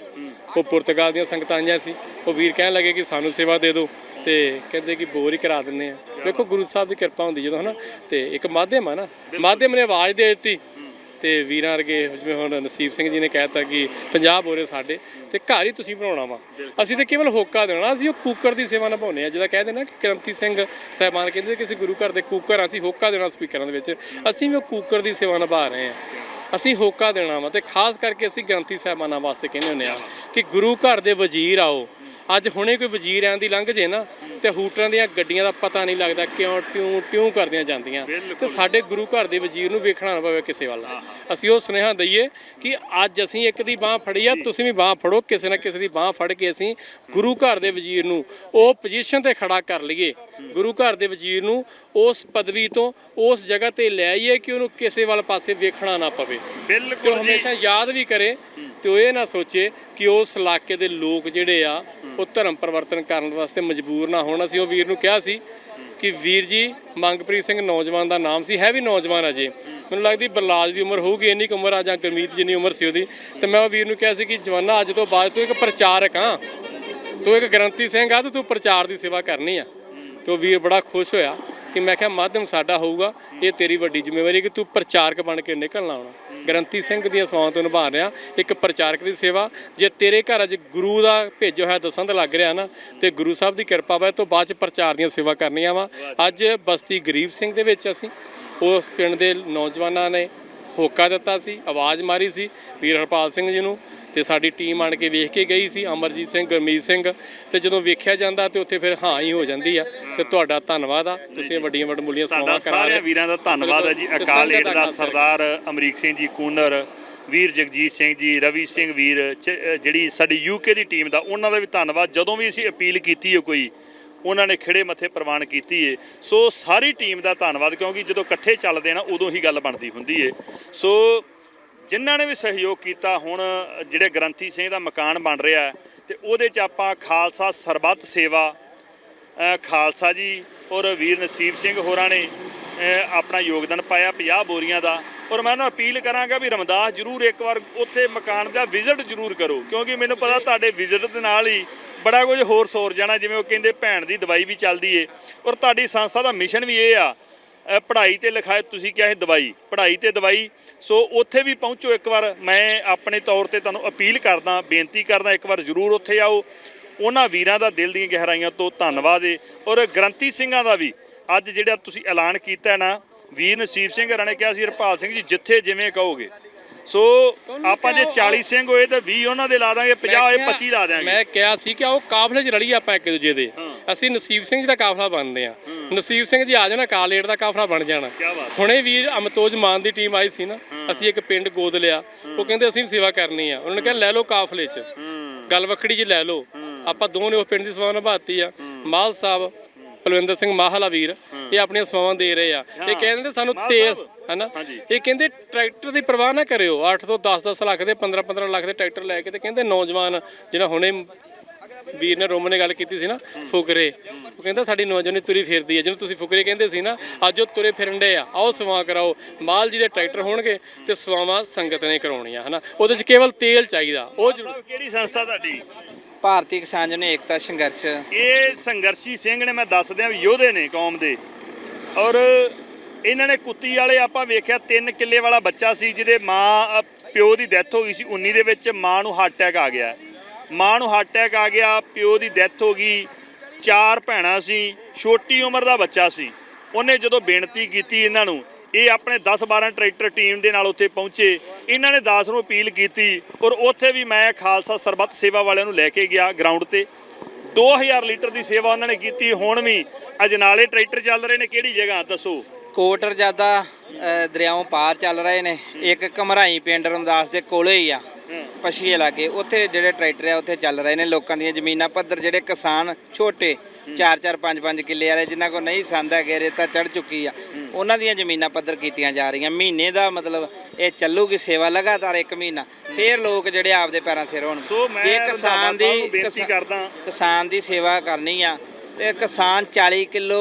ਉਹ ਪੁਰਤਗਾਲ ਦੀਆਂ ਸੰਗਤਾਂ ਆਈਆਂ ਸੀ। ਉਹ ਵੀਰ ਕਹਿਣ ਲੱਗੇ ਕਿ ਸਾਨੂੰ ਸੇਵਾ ਦੇ ਦਿਓ ਤੇ ਕਹਿੰਦੇ ਕਿ ਬੋਰ ਹੀ ਕਰਾ ਦਿੰਨੇ ਆ। ਵੇਖੋ ਗੁਰੂ ਸਾਹਿਬ ਦੀ ਕਿਰਪਾ ਹੁੰਦੀ ਜਦੋਂ ਹਨਾ ਤੇ ਇੱਕ ਮਾਧਿਅਮ ਆ ਨਾ। ਮਾਧਿਅਮ ਨੇ ਆਵਾਜ਼ ਦੇ ਦਿੱਤੀ। ਤੇ ਵੀਰਾਂ ਵਰਗੇ ਜਿਵੇਂ ਹੁਣ ਨਸੀਬ ਸਿੰਘ ਜੀ ਨੇ ਕਹਿਤਾ ਕਿ 50 ਬੋਰੇ ਸਾਡੇ ਤੇ ਘਰ ਹੀ ਤੁਸੀਂ ਬਣਾਉਣਾ ਵਾ। ਅਸੀਂ ਤੇ ਕੇਵਲ ਹੋਕਾ ਦੇਣਾ ਅਸੀਂ ਉਹ ਕੂਕਰ ਦੀ ਸੇਵਾ ਨਿਭਾਉਂਦੇ ਆ ਜਿਹਦਾ ਕਹਿੰਦੇ ਨਾ ਕਿ ਕ੍ਰਾਂਤੀ ਸਿੰਘ ਸਾਹਿਬਾਨ ਕਹਿੰਦੇ ਕਿ ਅਸੀਂ ਗੁਰੂ ਘਰ ਦੇ ਕੂਕਰ ਆ, ਅਸੀਂ ਹੋਕਾ ਦੇਣਾ ਸਪੀਕਰਾਂ ਦੇ ਵਿੱਚ। ਅਸੀਂ ਵੀ ਉਹ ਕੂਕਰ ਦੀ ਸੇਵਾ ਨਿਭਾ ਰਹੇ ਆ ਅਸੀਂ ਹੋਕਾ ਦੇਣਾ ਵਾ ਤੇ ਖਾਸ ਕਰਕੇ ਅਸੀਂ ਗ੍ਰੰਥੀ ਸਾਹਿਬਾਨਾਂ ਵਾਸਤੇ ਕਹਿੰਦੇ ਹੁੰਦੇ ਆ ਕਿ ਗੁਰੂ ਘਰ ਦੇ ਵਜ਼ੀਰ ਆਓ। ਅੱਜ ਹੁਣੇ ਕੋਈ ਵਜ਼ੀਰ ਆਂ ਦੀ ਲੰਘ ਜੇ ਨਾ ਤੇ ਹੂਟਰਾਂ ਦੀਆਂ ਗੱਡੀਆਂ ਦਾ ਪਤਾ ਨਹੀਂ ਲੱਗਦਾ ਕਿਉਂ ਟਿਉਂ ਟਿਉਂ ਕਰਦੀਆਂ ਜਾਂਦੀਆਂ। ਤੇ ਸਾਡੇ ਗੁਰੂ ਘਰ ਦੇ ਵਜ਼ੀਰ ਨੂੰ ਵੇਖਣਾ ਨਾ ਪਵੇ ਕਿਸੇ ਵੱਲ। ਅਸੀਂ ਉਹ ਸੁਨੇਹਾ ਦਈਏ ਕਿ ਅੱਜ ਅਸੀਂ ਇੱਕ ਦੀ ਬਾਹ ਫੜੀ ਆ ਤੁਸੀਂ ਵੀ ਬਾਹ ਫੜੋ ਕਿਸੇ ਨਾ ਕਿਸੇ ਦੀ ਬਾਹ ਫੜ ਕੇ ਅਸੀਂ ਗੁਰੂ ਘਰ ਦੇ ਵਜ਼ੀਰ ਨੂੰ ਉਹ ਪੋਜੀਸ਼ਨ ਤੇ ਖੜਾ ਕਰ ਲਈਏ। ਗੁਰੂ ਘਰ ਦੇ ਵਜ਼ੀਰ ਨੂੰ ਉਸ ਪਦਵੀ ਤੋਂ ਉਸ ਜਗ੍ਹਾ ਤੇ ਲੈ ਆਈਏ ਕਿ ਉਹਨੂੰ ਕਿਸੇ ਵੱਲ ਪਾਸੇ ਵੇਖਣਾ ਨਾ ਪਵੇ। ਬਿਲਕੁਲ ਹਮੇਸ਼ਾ ਯਾਦ ਵੀ ਕਰੇ ਤੇ ਉਹ ਇਹ ਨਾ ਸੋਚੇ ਕਿ ਉਸ ਇਲਾਕੇ ਦੇ ਲੋਕ ਜਿਹੜੇ ਆ ਉਹ ਧਰਮ ਪਰਿਵਰਤਨ ਕਰਨ ਵਾਸਤੇ ਮਜਬੂਰ ਨਾ ਹੋਣ, ਅਸੀਂ ਉਹ ਵੀਰ ਨੂੰ ਕਿਹਾ ਸੀ ਕਿ ਵੀਰ ਜੀ, ਮੰਗਪ੍ਰੀਤ ਸਿੰਘ ਨੌਜਵਾਨ ਦਾ ਨਾਮ ਸੀ, ਹੈ ਵੀ ਨੌਜਵਾਨ ਅਜੇ। ਮੈਨੂੰ ਲੱਗਦੀ ਬਰਲਾਜ ਦੀ ਉਮਰ ਹੋਊਗੀ, ਇੰਨੀ ਕੁ ਉਮਰ ਆ ਜਾਂ ਗੁਰਮੀਤ ਜਿੰਨੀ ਉਮਰ ਸੀ ਉਹਦੀ। ਤੇ ਮੈਂ ਉਹ ਵੀਰ ਨੂੰ ਕਿਹਾ ਸੀ ਕਿ ਜਵਾਨਾ, ਅੱਜ ਤੋਂ ਬਾਅਦ ਤੂੰ ਇੱਕ ਪ੍ਰਚਾਰਕ ਆ ਤੂੰ ਇੱਕ ਗ੍ਰੰਥੀ ਸਿੰਘ ਆ ਤੇ ਤੂੰ ਪ੍ਰਚਾਰ ਦੀ ਸੇਵਾ ਕਰਨੀ ਆ। ਤੇ ਉਹ ਵੀਰ ਬੜਾ ਖੁਸ਼ ਹੋਇਆ ਕਿ ਮੈਂ ਕਿਹਾ, ਮਾਧਿਅਮ ਸਾਡਾ ਹੋਊਗਾ, ਇਹ ਤੇਰੀ ਵੱਡੀ ਜ਼ਿੰਮੇਵਾਰੀ ਕਿ ਤੂੰ ਪ੍ਰਚਾਰਕ ਬਣ ਕੇ ਨਿਕਲਣਾ ਆਉਣਾ ਗ੍ਰੰਥੀ ਸਿੰਘ ਦੀਆਂ ਸੇਵਾਵਾਂ ਤੋਂ ਨਿਭਾ ਰਿਹਾ, ਇੱਕ ਪ੍ਰਚਾਰਕ ਦੀ ਸੇਵਾ। ਜੇ ਤੇਰੇ ਘਰ ਅੱਜ ਗੁਰੂ ਦਾ ਭੇਜਿਆ ਹੋਇਆ ਦਸੰਦ ਲੱਗ ਰਿਹਾ ਨਾ, ਤੇ ਗੁਰੂ ਸਾਹਿਬ ਦੀ ਕਿਰਪਾ ਵਾ ਤੋਂ ਬਾਅਦ ਚ ਪ੍ਰਚਾਰ ਦੀਆਂ ਸੇਵਾ ਕਰਨੀਆਂ ਵਾ। ਅੱਜ ਬਸਤੀ ਗਰੀਬ ਸਿੰਘ ਦੇ ਵਿੱਚ ਅਸੀਂ, ਉਸ ਪਿੰਡ ਦੇ ਨੌਜਵਾਨਾਂ ਨੇ ਹੋਕਾ ਦਿੱਤਾ ਸੀ, ਆਵਾਜ਼ ਮਾਰੀ ਸੀ ਵੀਰ ਹਰਪਾਲ ਸਿੰਘ ਜੀ ਨੂੰ। ਤੇ ਸਾਡੀ ਟੀਮ ਆਣ ਕੇ ਵੇਖ ਕੇ ਗਈ ਸੀ ਅਮਰਜੀਤ ਸਿੰਘ ਗੁਰਮੀਤ ਸਿੰਘ ਤੇ ਜਦੋਂ ਵੇਖਿਆ ਜਾਂਦਾ ਤੇ ਉੱਥੇ ਫਿਰ ਹਾਂ ਹੀ ਹੋ ਜਾਂਦੀ ਆ ਤੇ ਤੁਹਾਡਾ ਧੰਨਵਾਦ ਆ ਤੁਸੀਂ ਵੱਡੀਆਂ ਤੁਹਾਡਾ ਸੇਵਾਵਾਂ ਕਰਾ ਰਹੇ ਵੀਰਾਂ ਦਾ ਧੰਨਵਾਦ ਹੈ ਜੀ। ਅਕਾਲ ਏਡ ਦਾ। ਸਰਦਾਰ ਅਮਰੀਕ ਸਿੰਘ ਜੀ ਕੂਨਰ ਵੀਰ ਜਗਜੀਤ ਸਿੰਘ ਜੀ ਰਵੀ ਸਿੰਘ ਵੀਰ ਜਿਹੜੀ ਸਾਡੀ ਯੂਕੇ ਦੀ ਟੀਮ ਦਾ ਉਹਨਾਂ ਦਾ ਵੀ ਧੰਨਵਾਦ। ਜਦੋਂ ਵੀ ਅਸੀਂ ਅਪੀਲ ਕੀਤੀ ਹੈ ਕੋਈ ਉਹਨਾਂ ਨੇ ਖਿਹੜੇ ਮੱਥੇ ਪ੍ਰਵਾਨ ਕੀਤੀ ਏ। ਸੋ ਸਾਰੀ ਟੀਮ ਦਾ ਧੰਨਵਾਦ ਕਿਉਂਕਿ ਜਦੋਂ ਇਕੱਠੇ ਚੱਲਦੇ ਨਾ ਉਦੋਂ ਹੀ ਗੱਲ ਬਣਦੀ ਹੁੰਦੀ ਏ। ਸੋ ਜਿਨ੍ਹਾਂ ਨੇ ਵੀ ਸਹਿਯੋਗ ਕੀਤਾ ਹੁਣ ਜਿਹੜੇ ਗ੍ਰੰਥੀ ਸਿੰਘ ਦਾ ਮਕਾਨ ਬਣ ਰਿਹਾ ਹੈ, ਤੇ ਉਹਦੇ ਚ ਆਪਾਂ ਖਾਲਸਾ ਸਰਬੱਤ ਸੇਵਾ ਖਾਲਸਾ ਜੀ ਔਰ ਵੀਰ ਨਸੀਬ ਸਿੰਘ ਹੋਰਾਂ ਨੇ ਆਪਣਾ ਯੋਗਦਾਨ ਪਾਇਆ 50 ਬੋਰੀਆਂ ਦਾ। ਔਰ ਮੈਂ ਉਹਨਾਂ ਅਪੀਲ ਕਰਾਂਗਾ ਵੀ ਰਮਦਾਸ ਜਰੂਰ ਇੱਕ ਵਾਰ ਉੱਥੇ ਮਕਾਨ ਦਾ ਵਿਜ਼ਿਟ ਜਰੂਰ ਕਰੋ ਕਿਉਂਕਿ ਮੈਨੂੰ ਪਤਾ ਤੁਹਾਡੇ ਵਿਜ਼ਿਟ ਦੇ ਨਾਲ ਹੀ ਬੜਾ ਕੁਝ ਹੋਰ ਸੋਰ ਜਾਣਾ ਜਿਵੇਂ ਉਹ ਕਹਿੰਦੇ ਭੈਣ ਦੀ ਦਵਾਈ ਵੀ ਚੱਲਦੀ ਏ। ਔਰ ਤੁਹਾਡੀ ਸੰਸਥਾ ਦਾ ਮਿਸ਼ਨ ਵੀ ਇਹ ਆ ਪੜ੍ਹਾਈ ਤੇ ਲਿਖਾਇ ਤੁਸੀਂ ਕਿਹਾ ਸੀ ਦਵਾਈ ਪੜ੍ਹਾਈ ਤੇ ਦਵਾਈ ਸੋ ਉੱਥੇ ਵੀ ਪਹੁੰਚੋ ਇੱਕ ਵਾਰ। ਮੈਂ ਆਪਣੇ ਤੌਰ ਤੇ ਤੁਹਾਨੂੰ ਅਪੀਲ ਕਰਦਾ, ਬੇਨਤੀ ਕਰਦਾ, ਇੱਕ ਵਾਰ ਜਰੂਰ ਉੱਥੇ ਆਓ। ਉਹਨਾਂ ਵੀਰਾਂ ਦਾ ਦਿਲ ਦੀਆਂ ਗਹਿਰਾਈਆਂ ਤੋਂ ਧੰਨਵਾਦ ਏ। ਔਰ ਗ੍ਰੰਥੀ ਸਿੰਘਾਂ ਦਾ ਵੀ। ਅੱਜ ਜਿਹੜਾ ਤੁਸੀਂ ਐਲਾਨ ਕੀਤਾ ਨਾ, ਵੀਰ ਨਸੀਬ ਸਿੰਘ ਹਰਾਂ ਨੇ ਕਿਹਾ ਸੀ, ਹਰਪਾਲ ਸਿੰਘ ਜੀ, ਜਿੱਥੇ ਜਿਵੇਂ ਕਹੋਗੇ। ਸੋ ਆਪਾਂ ਜੇ 40 ਸਿੰਘ ਹੋਏ ਤਾਂ 20 ਉਹਨਾਂ ਦੇ ਲਾ ਦਾਂਗੇ 50 ਹੋਏ 25 ਲਾ ਦਾਂਗੇ ਮੈਂ ਕਿਹਾ ਸੀ ਕਿ ਉਹ ਕਾਫਲੇ 'ਚ ਰਲੀ ਆਪਾਂ ਇੱਕ ਦੂਜੇ ਦੇ। ਅਸੀਂ ਨਸੀਬ ਸਿੰਘ ਜੀ ਦਾ ਕਾਫਲਾ ਬਣਦੇ ਆ ਨਸੀਬ ਸਿੰਘ ਜੀ ਆ ਜਾਣਾ ਕਾਲੇਟ ਦਾ ਕਾਫਲਾ ਬਣ ਜਾਣਾ। ਹੁਣੇ ਵੀਰ ਅਮਤੋਜ ਮਾਨ ਦੀ ਟੀਮ ਆਈ ਸੀ ਨਾ ਅਸੀਂ ਇੱਕ ਪਿੰਡ ਗੋਦ ਲਿਆ। ਉਹ ਕਹਿੰਦੇ ਅਸੀਂ ਸੇਵਾ ਕਰਨੀ ਆ। ਉਹਨਾਂ ਨੇ ਕਿਹਾ ਲੈ ਲਓ ਕਾਫਲੇ 'ਚ। ਗੱਲ ਵੱਖੜੀ 'ਚ ਲੈ ਲਓ। ਆਪਾਂ ਦੋਵੇਂ ਨੇ ਉਸ ਪਿੰਡ ਦੀ ਸੇਵਾ ਨਿਭਾਤੀ ਆ। ਮਾਲ ਸਾਹਿਬ ਪਲਵਿੰਦਰ ਸਿੰਘ ਮਾਹਲਾ ਵੀਰ ਇਹ ਆਪਣੀਆਂ ਸੇਵਾਵਾਂ ਦੇ ਰਹੇ ਆ। ਇਹ ਕਹਿੰਦੇ ਸਾਨੂੰ ਤੇਲ। ਹਨਾ। ਇਹ ਕਹਿੰਦੇ ਟਰੈਕਟਰ ਦੀ ਪਰਵਾਹ ਨਾ ਕਰਿਓ। 8 ਤੋਂ 10-10 ਲੱਖ ਦੇ 15-15 ਲੱਖ ਦੇ ਟਰੈਕਟਰ ਲੈ ਕੇ ਤੇ ਕਹਿੰਦੇ ਨੌਜਵਾਨ ਜਿਹੜਾ ਹੁਣੇ ਵੀਰ ਨੇ ਰੋਮਨ ਨੇ ਗੱਲ ਕੀਤੀ ਸੀ ਨਾ ਫੁਕਰੇ। ਉਹ ਕਹਿੰਦਾ ਸਾਡੀ ਨੌਜਵਾਨੀ ਤੁਰੀ ਫਿਰਦੀ ਹੈ ਜਿਹਨੂੰ ਤੁਸੀਂ ਫੁਕਰੇ ਕਹਿੰਦੇ ਸੀ ਨਾ ਅੱਜ ਉਹ ਤੁਰੇ ਫਿਰਨ ਦੇ ਆ। ਆਓ ਸਵਾ ਕਰਾਓ। ਮਾਲ ਜੀ ਦੇ ਟਰੈਕਟਰ ਹੋਣਗੇ ਤੇ ਸਵਾਵਾਂ ਸੰਗਤ ਨੇ ਕਰਾਉਣੀਆਂ ਹਨਾ? ਉਹਦੇ 'ਚ ਕੇਵਲ ਤੇਲ ਚਾਹੀਦਾ। ਉਹ ਕਿਹੜੀ ਸੰਸਥਾ ਤੁਹਾਡੀ? ਭਾਰਤੀ ਕਿਸਾਨ ਜਨ ਏਕਤਾ ਸੰਘਰਸ਼। ਇਹ ਸੰਘਰਸ਼ੀ ਸਿੰਘ ਨੇ ਮੈਂ ਦੱਸਦਿਆਂ ਵੀ ਯੋਧੇ ਨੇ ਕੌਮ ਦੇ। ਔਰ ਇਹਨਾਂ ਨੇ ਕੁੱਤੀ ਵਾਲੇ ਆਪਾਂ ਵੇਖਿਆ 3 ਕਿੱਲੇ ਵਾਲਾ ਬੱਚਾ ਸੀ, ਜਿਹਦੇ ਮਾਂ ਪਿਓ ਦੀ ਡੈਥ ਹੋ ਗਈ ਸੀ 19 ਦੇ ਵਿੱਚ, ਮਾਂ ਨੂੰ ਹਾਰਟ ਅਟੈਕ ਆ ਗਿਆ। ਮਾਂ ਨੂੰ ਹਾਰਟ ਅਟੈਕ ਆ ਗਿਆ, ਪਿਓ ਦੀ ਡੈਥ ਹੋ ਗਈ, ਚਾਰ ਭੈਣਾਂ ਸੀ, ਛੋਟੀ ਉਮਰ ਦਾ ਬੱਚਾ ਸੀ। ਉਹਨੇ ਜਦੋਂ ਬੇਨਤੀ ਕੀਤੀ ਇਹਨਾਂ ਨੂੰ ਇਹ ਆਪਣੇ 10-12 ਟਰੈਕਟਰ ਟੀਮ ਦੇ ਨਾਲ ਉੱਥੇ ਪਹੁੰਚੇ। ਇਹਨਾਂ ਨੇ ਦਾਸ ਨੂੰ ਅਪੀਲ ਕੀਤੀ ਔਰ ਉੱਥੇ ਵੀ ਮੈਂ ਖਾਲਸਾ ਸਰਬੱਤ ਸੇਵਾ ਵਾਲਿਆਂ ਨੂੰ ਲੈ ਕੇ ਗਿਆ ਗਰਾਊਂਡ ਤੇ। 2000 ਲੀਟਰ ਦੀ ਸੇਵਾ ਉਹਨਾਂ ਨੇ ਕੀਤੀ। ਹੁਣ ਵੀ ਅਜਨਾਲੇ ਟਰੈਕਟਰ ਚੱਲ ਰਹੇ ਨੇ। ਕਿਹੜੀ ਜਗ੍ਹਾ? ਦੱਸੋ। ਕੋਟਰ ਜ਼ਿਆਦਾ ਦਰਿਆਓਂ ਪਾਰ ਚੱਲ ਰਹੇ ਨੇ। ਇੱਕ ਕਮਰਾਈ ਪਿੰਡ ਰਮਦਾਸ ਦੇ ਕੋਲੇ ਹੀ ਆ ਪਛੀਏ ਲਾਗੇ। ਉੱਥੇ ਜਿਹੜੇ ਟਰੈਕਟਰ ਆ ਉੱਥੇ ਚੱਲ ਰਹੇ ਨੇ। ਲੋਕਾਂ ਦੀਆਂ ਜ਼ਮੀਨਾਂ ਪੱਧਰ ਜਿਹੜੇ ਕਿਸਾਨ ਛੋਟੇ 4-4 5-5 ਕਿੱਲੇ ਵਾਲੇ ਜਿਨ੍ਹਾਂ ਕੋਲ ਨਹੀਂ ਸੰਦ ਹੈਗੇ ਰੇਤਾ ਚੜ ਚੁੱਕੀ ਆ। ਉਹਨਾਂ ਦੀਆਂ ਜ਼ਮੀਨਾਂ ਪੱਧਰ ਕੀਤੀਆਂ ਜਾ ਰਹੀਆਂ। ਮਹੀਨੇ ਦਾ ਮਤਲਬ ਇਹ ਚੱਲੂਗੀ ਸੇਵਾ ਲਗਾਤਾਰ ਇੱਕ ਮਹੀਨਾ। ਫੇਰ ਲੋਕ ਜਿਹੜੇ ਆਪਦੇ ਪੈਰਾਂ ਸਿਰ ਹੋਣ ਜੇ ਕਿਸਾਨ ਦੀ ਬੇਨਤੀ ਕਰਦਾ ਕਿਸਾਨ ਦੀ ਸੇਵਾ ਕਰਨੀ ਆ ਤੇ ਕਿਸਾਨ 40 ਕਿਲੋ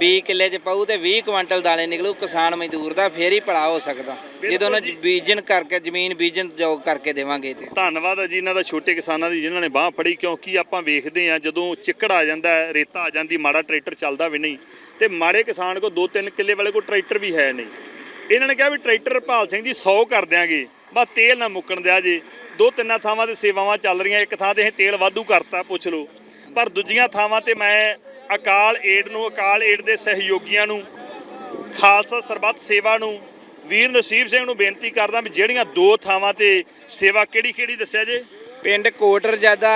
20 ਕਿੱਲੇ ਚ ਪਾਊ ਤੇ 20 ਕੁਇੰਟਲ ਦਾਣੇ ਨਿਕਲੂ ਕਿਸਾਨ ਮਜ਼ਦੂਰ ਦਾ ਫੇਰ ਹੀ ਭਲਾ ਹੋ ਸਕਦਾ। ਜਦੋਂ ਨਾ ਬੀਜਣ ਕਰਕੇ ਜ਼ਮੀਨ ਬੀਜਣ ਜੋਗ ਕਰਕੇ ਦੇਵਾਂਗੇ ਤੇ। ਧੰਨਵਾਦ ਹੈ ਜੀ ਇਹਨਾਂ ਦਾ ਛੋਟੇ ਕਿਸਾਨਾਂ ਦੀ ਜਿਨ੍ਹਾਂ ਨੇ ਬਾਹ ਫੜੀ ਕਿਉਂਕਿ ਆਪਾਂ ਵੇਖਦੇ ਆ ਜਦੋਂ ਚਿੱਕੜ ਆ ਜਾਂਦਾ ਰੇਤਾ ਆ ਜਾਂਦੀ ਮਾੜਾ ਟਰੈਕਟਰ ਚੱਲਦਾ ਵੀ ਨਹੀਂ। ਤੇ ਮਾੜੇ ਕਿਸਾਨ ਕੋ 2-3 ਕਿੱਲੇ ਵਾਲੇ ਕੋ ਟਰੈਕਟਰ ਵੀ ਹੈ ਨਹੀਂ। ਇਹਨਾਂ ਨੇ ਕਿਹਾ ਵੀ ਟਰੈਕਟਰ ਭਾਲ ਸਿੰਘ ਜੀ 100 ਕਰ ਦਿਆਂਗੇ। ਬਸ ਤੇਲ ਨਾ ਮੁੱਕਣ ਦਿਆ ਜੇ। ਦੋ ਤਿੰਨਾਂ ਥਾਵਾਂ ਤੇ ਸੇਵਾਵਾਂ ਚੱਲ ਰਹੀਆਂ ਇੱਕ ਥਾਂ ਤੇ ਇਹ ਤੇਲ ਵਾਧੂ ਕਰਤਾ ਪੁੱਛ ਲਓ। ਪਰ ਦੂਜੀਆਂ ਥਾਵਾਂ ਤੇ ਮੈਂ ਅਕਾਲ ਏਡ ਨੂੰ ਅਕਾਲ ਏਡ ਦੇ ਸਹਿਯੋਗੀਆਂ ਨੂੰ ਖਾਲਸਾ ਸਰਬੱਤ ਸੇਵਾ ਨੂੰ ਵੀਰ ਨਸੀਬ ਸਿੰਘ ਨੂੰ ਬੇਨਤੀ ਕਰਦਾ ਵੀ ਜਿਹੜੀਆਂ ਦੋ ਥਾਵਾਂ ਤੇ ਸੇਵਾ ਕਿਹੜੀ ਕਿਹੜੀ ਦੱਸਿਆ ਜੇ? ਪਿੰਡ ਕੋਟਰ ਜ਼ਿਆਦਾ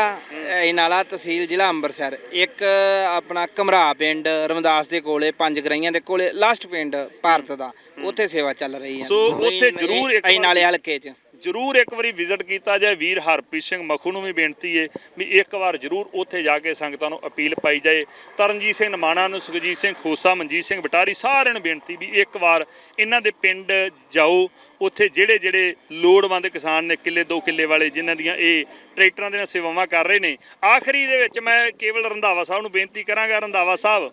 ਇਨਾਲਾ ਤਹਿਸੀਲ ਜ਼ਿਲ੍ਹਾ ਅੰਮ੍ਰਿਤਸਰ। ਇੱਕ ਆਪਣਾ ਕਮਰਾ ਪਿੰਡ ਰਮਦਾਸ ਦੇ ਕੋਲੇ ਪੰਜ ਗਰਾਈਆਂ ਦੇ ਕੋਲੇ ਲਾਸਟ ਪਿੰਡ ਭਾਰਤ ਦਾ। ਉੱਥੇ ਸੇਵਾ ਚੱਲ ਰਹੀ ਹੈ ਸੋ ਉੱਥੇ ਜ਼ਰੂਰ ਇੱਕ ਵਾਰ- ਨਾਲੇ ਹਲਕੇ 'ਚ। ਜਰੂਰ ਇੱਕ ਵਾਰੀ ਵਿਜ਼ਿਟ ਕੀਤਾ ਜਾਏ। ਵੀਰ ਹਰਪ੍ਰੀਤ ਸਿੰਘ ਮਖੂ ਨੂੰ ਵੀ ਬੇਨਤੀ ਏ ਵੀ ਇੱਕ ਵਾਰ ਜਰੂਰ ਉੱਥੇ ਜਾ ਕੇ ਸੰਗਤਾਂ ਨੂੰ ਅਪੀਲ ਪਾਈ ਜਾਏ। ਤਰਨਜੀਤ ਸਿੰਘ ਨਮਾਣਾ ਨੂੰ, ਸੁਖਜੀਤ ਸਿੰਘ ਖੋਸਾ, ਮਨਜੀਤ ਸਿੰਘ ਬਟਾਰੀ ਸਾਰਿਆਂ ਨੂੰ ਬੇਨਤੀ ਵੀ ਇੱਕ ਵਾਰ ਇਹਨਾਂ ਦੇ ਪਿੰਡ ਜਾਓ। ਉੱਥੇ ਜਿਹੜੇ ਜਿਹੜੇ ਲੋੜਵੰਦ ਕਿਸਾਨ ਨੇ, ਕਿੱਲੇ ਦੋ ਕਿੱਲੇ ਵਾਲੇ ਜਿਨ੍ਹਾਂ ਦੀਆਂ ਇਹ ਟਰੈਕਟਰਾਂ ਦੇ ਨਾਲ ਸੇਵਾਵਾਂ ਕਰ ਰਹੇ ਨੇ। ਆਖਰੀ ਦੇ ਵਿੱਚ ਮੈਂ ਕੇਵਲ ਰੰਧਾਵਾ ਸਾਹਿਬ ਨੂੰ ਬੇਨਤੀ ਕਰਾਂਗਾ। ਰੰਧਾਵਾ ਸਾਹਿਬ।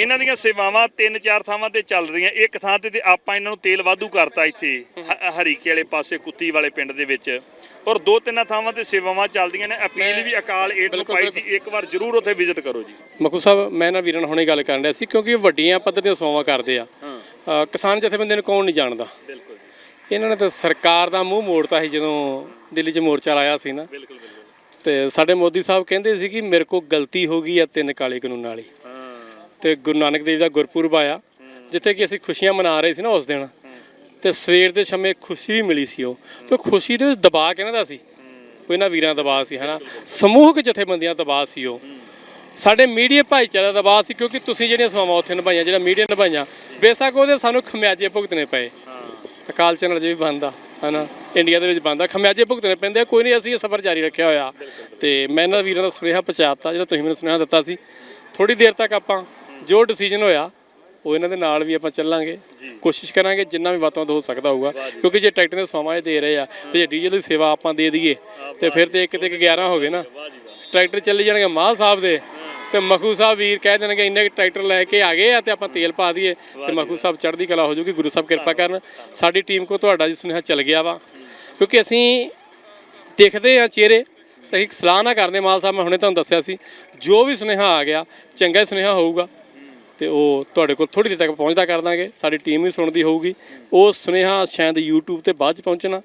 ਇਹਨਾਂ ਦੀਆਂ ਸੇਵਾਵਾਂ ਤਿੰਨ ਚਾਰ ਥਾਵਾਂ ਤੇ ਚੱਲ ਰਹੀਆਂ। ਇੱਕ ਥਾਂ ਤੇ ਤੇ ਆਪਾਂ ਇਹਨਾਂ ਨੂੰ ਤੇਲ ਵਾਧੂ ਕਰਤਾ ਇੱਥੇ ਹਰੀਕੇ ਵਾਲੇ ਪਾਸੇ ਕੁੱਤੀ ਵਾਲੇ ਪਿੰਡ ਦੇ ਵਿੱਚ। ਔਰ ਦੋ ਤਿੰਨਾਂ ਥਾਵਾਂ ਤੇ ਸੇਵਾਵਾਂ ਚੱਲਦੀਆਂ ਨੇ। ਅਪੀਲ ਵੀ ਅਕਾਲ ਏਡ ਨੂੰ ਪਾਈ ਸੀ। ਇੱਕ ਵਾਰ ਜਰੂਰ ਉੱਥੇ ਵਿਜ਼ਿਟ ਕਰੋ ਜੀ। ਮਖੂ ਸਾਹਿਬ ਮੈਂ ਨਾ ਵੀਰਾਂ ਨਾਲ ਹੁਣੇ ਗੱਲ ਕਰਨ ਰਿਹਾ ਸੀ ਕਿਉਂਕਿ ਇਹ ਵੱਡੀਆਂ ਪੱਧਰ ਦੀਆਂ ਸੇਵਾਵਾਂ ਕਰਦੇ ਆ। ਕਿਸਾਨ ਜਥੇਬੰਦੀ ਨੂੰ ਕੌਣ ਨਹੀਂ ਜਾਣਦਾ? ਬਿਲਕੁਲ ਇਹਨਾਂ ਨੇ ਤਾਂ ਸਰਕਾਰ ਦਾ ਮੂੰਹ ਮੋੜਤਾ ਸੀ ਜਦੋਂ ਦਿੱਲੀ 'ਚ ਮੋਰਚਾ ਲਾਇਆ ਸੀ ਨਾ। ਬਿਲਕੁਲ ਬਿਲਕੁਲ। ਤੇ ਸਾਡੇ ਮੋਦੀ ਸਾਹਿਬ ਕਹਿੰਦੇ ਸੀ ਕਿ ਮੇਰੇ ਕੋਲ ਗਲਤੀ ਹੋ ਗਈ ਆ ਤਿੰਨ ਕਾਲੇ ਕਾਨੂੰਨ ਵਾਲੀ। ਤੇ ਗੁਰੂ ਨਾਨਕ ਦੇਵ ਦਾ ਗੁਰਪੁਰਬ ਆਇਆ ਜਿੱਥੇ ਕਿ ਅਸੀਂ ਖੁਸ਼ੀਆਂ ਮਨਾ ਰਹੇ ਸੀ ਨਾ ਉਸ ਦਿਨ। ਤੇ ਸਵੇਰ ਦੇ ਸਮੇਂ ਖੁਸ਼ੀ ਵੀ ਮਿਲੀ ਸੀ ਉਹ। ਤੇ ਖੁਸ਼ੀ ਦੇ ਦਬਾਅ ਕਿਹਨਾਂ ਦਾ ਸੀ? ਕੋਈ ਨਾ ਵੀਰਾਂ ਦਾ ਦਬਾਅ ਸੀ ਹਨਾ? ਸਮੂਹਕ ਜਥੇਬੰਦੀਆਂ ਦਾ ਦਬਾਅ ਸੀ ਉਹ। ਸਾਡੇ ਮੀਡੀਆ ਭਾਈਚਾਰੇ ਦਾ ਦਬਾਅ ਸੀ ਕਿਉਂਕਿ ਤੁਸੀਂ ਜਿਹੜੀਆਂ ਸੇਵਾਵਾਂ ਉੱਥੇ ਨਿਭਾਈਆਂ ਜਿਹੜਾ ਮੀਡੀਆ ਨਿਭਾਈਆਂ ਬੇਸ਼ੱਕ ਉਹਦੇ ਸਾਨੂੰ ਖਮਿਆਜੇ ਭੁਗਤਣੇ ਪਏ। ਅਕਾਲ ਚੈਨਲ ਜੇ ਵੀ ਬੰਦ ਹਨਾ? ਇੰਡੀਆ ਦੇ ਵਿੱਚ ਬੰਦ ਖਮਿਆਜੇ ਭੁਗਤਣੇ ਪੈਂਦੇ ਕੋਈ ਨਹੀਂ ਅਸੀਂ ਇਹ ਸਫ਼ਰ ਜਾਰੀ ਰੱਖਿਆ ਹੋਇਆ। ਤੇ ਮੈਂ ਇਹਨਾਂ ਵੀਰਾਂ ਦਾ ਸੁਨੇਹਾ ਪਹੁੰਚਾਤਾ ਜਿਹੜਾ ਤੁਸੀਂ ਮੈਨੂੰ ਸੁਨੇਹਾ ਦਿੱਤਾ ਸੀ। ਥੋੜੀ ਦੇਰ ਤੱਕ ਆਪਾਂ ਜੋ ਡਿਸੀਜਨ ਹੋਇਆ ਉਹ ਇਹਨਾਂ ਦੇ ਨਾਲ ਵੀ ਆਪਾਂ ਚੱਲਾਂਗੇ। ਕੋਸ਼ਿਸ਼ ਕਰਾਂਗੇ ਜਿੰਨਾ ਵੀ ਵਾਤਾਂ ਹੋ ਸਕਦਾ ਹੋਊਗਾ ਕਿਉਂਕਿ ਜੇ ਟਰੈਕਟਰ ਦੇ ਇਹ ਦੇ ਰਹੇ ਆ ਤੇ ਜੇ ਡੀਜ਼ਲ ਦੀ ਸੇਵਾ ਆਪਾਂ ਦੇ ਦਈਏ ਤੇ ਫਿਰ ਤੇ ਇੱਕ ਤੇ ਇੱਕ 11 ਹੋ ਗਏ ਨਾ। ਟਰੈਕਟਰ ਚੱਲੀ ਜਾਣਗੇ ਮਾਲ ਸਾਹਿਬ ਦੇ ਤੇ ਮਖੂ ਸਾਹਿਬ ਵੀਰ ਕਹਿ ਦੇਣਗੇ ਇੰਨੇ ਟਰੈਕਟਰ ਲੈ ਕੇ ਆ ਗਏ ਆ ਤੇ ਆਪਾਂ ਤੇਲ ਪਾ ਦਈਏ ਤੇ ਮਖੂ ਸਾਹਿਬ ਚੜ੍ਹਦੀ ਕਲਾ ਹੋ ਜਾਊਗੀ ਗੁਰੂ ਸਾਹਿਬ ਕਿਰਪਾ ਕਰਨ। ਸਾਡੀ ਟੀਮ ਕੋ ਤੁਹਾਡਾ ਜੀ ਸੁਨੇਹਾ ਚੱਲ ਗਿਆ ਵਾ। ਕਿਉਂਕਿ ਅਸੀਂ ਦੇਖਦੇ ਆ ਚਿਹਰੇ ਸਹੀ ਸਲਾਹ ਨਾ ਕਰਦੇ ਮਾਲ ਸਾਹਿਬ ਮੈਂ ਹੁਣੇ ਤੁਹਾਨੂੰ ਦੱਸਿਆ ਸੀ ਜੋ ਵੀ ਸੁਨੇਹਾ ਆ ਗਿਆ ਚੰਗਾ ਸੁਨੇਹਾ ਹੋਊਗਾ। ਤੇ ਉਹ ਤੁਹਾਡੇ ਕੋਲ ਥੋੜੀ ਦੇਰ ਤੱਕ ਪਹੁੰਚਦਾ ਕਰ ਦਾਂਗੇ। ਸਾਡੀ ਟੀਮ ਵੀ ਸੁਣਦੀ ਹੋਊਗੀ। ਉਹ ਸੁਨੇਹਾ ਸ਼ਾਇਦ YouTube ਤੇ ਬਾਅਦ ਚ ਪਹੁੰਚਣਾ।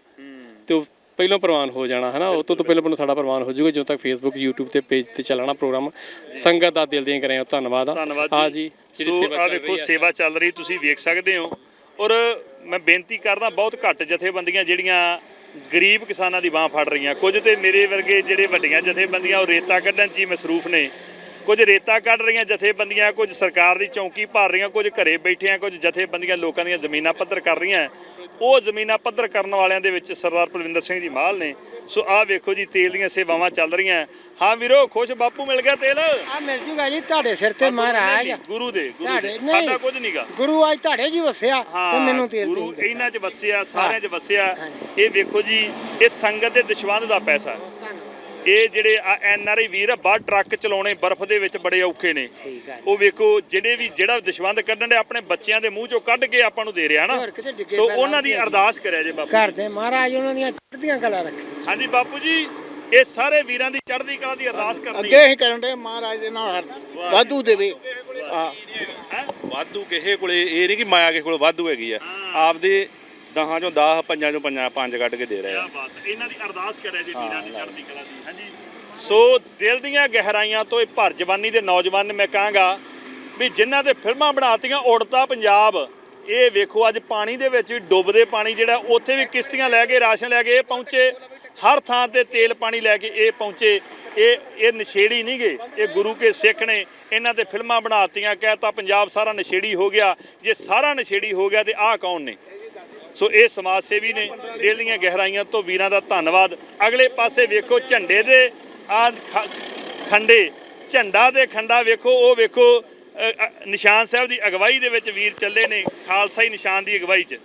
ਤੇ ਉਹ ਪਹਿਲਾਂ ਪ੍ਰਵਾਨ ਹੋ ਜਾਣਾ ਹੈ ਨਾ ਉਹ ਤੋਂ ਪਹਿਲਾਂ ਪਹਿਲਾਂ ਸਾਡਾ ਪ੍ਰਵਾਨ ਹੋ ਜਾਊਗਾ ਜਦੋਂ ਤੱਕ Facebook YouTube ਤੇ ਪੇਜ ਤੇ ਚੱਲਣਾ ਪ੍ਰੋਗਰਾਮ ਸੰਗਤ ਦਾ ਦਿਲ ਦੀਆਂ ਕਰਿਆ ਧੰਨਵਾਦ ਹਾਂ ਜੀ ਸੋ ਆ ਵੇਖੋ ਸੇਵਾ ਚੱਲ ਰਹੀ ਤੁਸੀਂ ਵੇਖ ਸਕਦੇ ਹੋ। ਔਰ ਮੈਂ ਬੇਨਤੀ ਕਰਦਾ ਬਹੁਤ ਘੱਟ ਜਥੇਬੰਦੀਆਂ ਜਿਹੜੀਆਂ ਗਰੀਬ ਕਿਸਾਨਾਂ ਦੀ ਬਾਹ ਫੜ ਰਹੀਆਂ। ਕੁਝ ਤੇ ਮੇਰੇ ਵਰਗੇ ਜਿਹੜੇ ਵੱਡੀਆਂ ਜਥੇਬੰਦੀਆਂ ਉਹ ਰੇਤਾ ਕੱਢਣ 'ਚ ਹੀ ਮਸਰੂਫ ਨੇ। ਕੁਝ ਰੇਤਾ ਕੱਢ ਰਹੀਆਂ ਜਥੇਬੰਦੀਆਂ ਕੁਝ ਸਰਕਾਰ ਦੀ ਚੌਂਕੀ ਭਰ ਰਹੀਆਂ ਕੁਝ ਘਰੇ ਬੈਠੇ ਆ ਕੁਝ ਜਥੇਬੰਦੀਆਂ ਲੋਕਾਂ ਦੀਆਂ ਜ਼ਮੀਨਾਂ ਪੱਧਰ ਕਰ ਰਹੀਆਂ। ਉਹ ਜ਼ਮੀਨਾਂ ਪੱਧਰ ਕਰਨ ਵਾਲਿਆਂ ਦੇ ਵਿੱਚ ਸਰਦਾਰ ਪਲਵਿੰਦਰ ਸਿੰਘ ਜੀ ਮਾਲ ਨੇ। ਸੋ ਆਹ ਵੇਖੋ ਜੀ ਤੇਲ ਦੀਆਂ ਸੇਵਾਵਾਂ ਚੱਲ ਰਹੀਆਂ। ਹਾਂ ਵੀਰੋ ਖੁਸ਼ ਬਾਪੂ ਮਿਲ ਗਿਆ ਤੇਲ? ਆ ਮਿਲ ਜੂਗਾ ਜੀ ਤੁਹਾਡੇ ਸਿਰ ਤੇ ਮਹਾਰਾਜ ਗੁਰੂ ਦੇ ਗੁਰੂ ਦੇ। ਸਾਡਾ ਕੁਝ ਨਹੀਂਗਾ। ਗੁਰੂ ਅੱਜ ਤੁਹਾਡੇ ਜੀ ਵਸਿਆ ਤੇ ਮੈਨੂੰ ਤੇਲ ਗੁਰੂ ਇਹਨਾਂ 'ਚ ਵਸਿਆ ਸਾਰਿਆਂ 'ਚ ਵਸਿਆ। ਇਹ ਵੇਖੋ ਜੀ ਇਹ ਸੰਗਤ ਦੇ ਦਸ਼ਵੰਦ ਦਾ ਪੈਸਾ। ਇਹ ਜਿਹੜੇ ਐਨ ਆਰ ਆਈ ਵੀਰ ਆ ਬਾਹਰ ਟਰੱਕ ਚਲਾਉਣੇ ਬਰਫ਼ ਦੇ ਵਿੱਚ ਬੜੇ ਔਖੇ ਨੇ। ਉਹ ਵੇਖੋ ਜਿਹੜੇ ਵੀ ਜਿਹੜਾ ਦਸ਼ਵੰਦ ਕੱਢਣ ਦੇ ਆਪਣੇ ਬੱਚਿਆਂ ਦੇ ਮੂੰਹ ਚੋਂ ਕੱਢ ਕੇ ਆਪਾਂ ਨੂੰ ਦੇ ਰਿਹਾ ਨਾ। ਸੋ ਉਹਨਾਂ ਦੀ। ਅਰਦਾਸ ਕਰਿਆ ਜੇ ਬਾਪੂ ਕਰਦੇ ਮਹਾਰਾਜ ਉਹਨਾਂ ਦੀਆਂ ਚੜ੍ਹਦੀਆਂ ਕਲਾ ਰੱਖੇ। ਹਾਂਜੀ ਬਾਪੂ ਜੀ ਇਹ ਸਾਰੇ ਵੀਰਾਂ ਦੀ ਚੜ੍ਹਦੀ ਕਲਾ ਦੀ ਅਰਦਾਸ ਕਰਨੀ ਅੱਗੇ ਹੀ ਕਰਨ ਦੇ ਮਹਾਰਾਜ ਦੇ ਨਾਲ ਵਾਧੂ ਦੇਵੇ। ਆ ਵਾਧੂ ਕਿਸੇ ਕੋਲੇ ਇਹ ਨਹੀਂ ਕਿ ਮਾਇਆ ਕਿਸੇ ਕੋਲ ਵਾਧੂ ਹੈਗੀ ਆ। ਆਪਦੇ ਦਹਾਂ ਚੋਂ 10 ਪੰਜਾਂ ਚੋਂ ਪੰਜਾਂ ਪੰਜ ਕੱਢ ਕੇ ਦੇ ਰਹੇ ਆ। ਕਿਆ ਬਾਤ ਹੈ। ਇਹਨਾਂ ਦੀ ਅਰਦਾਸ ਕਰਿਆ ਜੇ ਵੀਰਾਂ ਦੀ ਚੜ੍ਹਦੀ ਕਲਾ ਦੀ। ਹਾਂਜੀ। ਸੋ ਦਿਲ ਦੀਆਂ ਗਹਿਰਾਈਆਂ ਤੋਂ ਇਹ ਭਰ ਜਵਾਨੀ ਦੇ ਨੌਜਵਾਨ ਮੈਂ ਕਹਾਂਗਾ ਵੀ ਜਿਨ੍ਹਾਂ ਤੇ ਫਿਲਮਾਂ ਬਣਾਤੀਆਂ ਉੜਤਾ ਪੰਜਾਬ ਇਹ ਵੇਖੋ ਅੱਜ ਪਾਣੀ ਦੇ ਵਿੱਚ ਵੀ ਡੁੱਬਦੇ ਪਾਣੀ ਜਿਹੜਾ ਉੱਥੇ ਵੀ ਕਿਸ਼ਤੀਆਂ ਲੈ ਕੇ ਰਾਸ਼ਨ ਲੈ ਕੇ ਇਹ ਪਹੁੰਚੇ। ਹਰ ਥਾਂ ਤੇ ਤੇਲ ਪਾਣੀ ਲੈ ਕੇ ਇਹ ਪਹੁੰਚੇ। ਇਹ ਇਹ ਨਸ਼ੇੜੀ ਨਹੀਂ ਗਏ ਇਹ ਗੁਰੂ ਕੇ ਸਿੱਖ ਨੇ ਇਹਨਾਂ ਤੇ ਫਿਲਮਾਂ ਬਣਾਤੀਆਂ। ਕਹਿਤਾ ਪੰਜਾਬ ਸਾਰਾ ਨਸ਼ੇੜੀ ਹੋ ਗਿਆ। ਜੇ ਸਾਰਾ ਨਸ਼ੇੜੀ ਹੋ ਗਿਆ ਤੇ ਆਹ ਕੌਣ ਨੇ? ਸੋ ਇਹ ਸਮਾਜ ਸੇਵੀ ਨੇ ਦਿਲ ਦੀਆਂ ਗਹਿਰਾਈਆਂ ਤੋਂ ਵੀਰਾਂ ਦਾ ਧੰਨਵਾਦ। ਅਗਲੇ ਪਾਸੇ ਵੇਖੋ ਝੰਡੇ ਦੇ ਆ ਖੰਡੇ। ਝੰਡਾ ਦੇ ਖੰਡਾ ਵੇਖੋ, ਉਹ ਵੇਖੋ ਨਿਸ਼ਾਨ ਸਾਹਿਬ ਦੀ ਅਗਵਾਈ ਦੇ ਵਿੱਚ ਵੀਰ ਚੱਲੇ ਨੇ ਖਾਲਸਾਈ ਨਿਸ਼ਾਨ ਦੀ ਅਗਵਾਈ 'ਚ।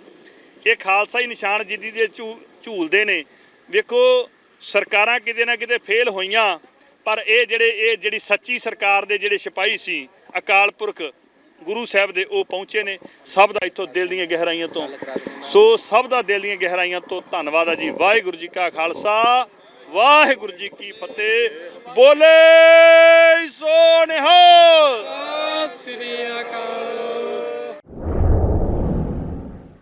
ਇਹ ਖਾਲਸਾਈ ਨਿਸ਼ਾਨ ਜਿੱਦੀ ਦੇ ਝੂ- ਝੂਲਦੇ ਨੇ। ਵੇਖੋ, ਸਰਕਾਰਾਂ ਕਿਤੇ ਨਾ ਕਿਤੇ ਫੇਲ ਹੋਈਆਂ, ਪਰ ਇਹ ਜਿਹੜੇ, ਇਹ ਜਿਹੜੀ ਸੱਚੀ ਸਰਕਾਰ ਦੇ ਜਿਹੜੇ ਸਿਪਾਹੀ ਸੀ, ਅਕਾਲ ਪੁਰਖ ਗੁਰੂ ਸਾਹਿਬ ਦੇ ਉਹ ਪਹੁੰਚੇ ਨੇ। ਸਭ ਦਾ ਇੱਥੋਂ ਦਿਲ ਦੀਆਂ ਗਹਿਰਾਈਆਂ ਤੋਂ। ਸੋ ਸਭ ਦਾ ਦਿਲ ਦੀਆਂ ਗਹਿਰਾਈਆਂ ਤੋਂ ਧੰਨਵਾਦ ਆ ਜੀ। ਵਾਹਿਗੁਰੂ ਜੀ ਕਾ ਖਾਲਸਾ, ਵਾਹਿਗੁਰੂ ਜੀ ਕੀ ਫਤਿਹ। ਬੋਲੇ ਸੋ ਨਿਹਾਲ। ਸ੍ਰੀ ਅਕਾਲ।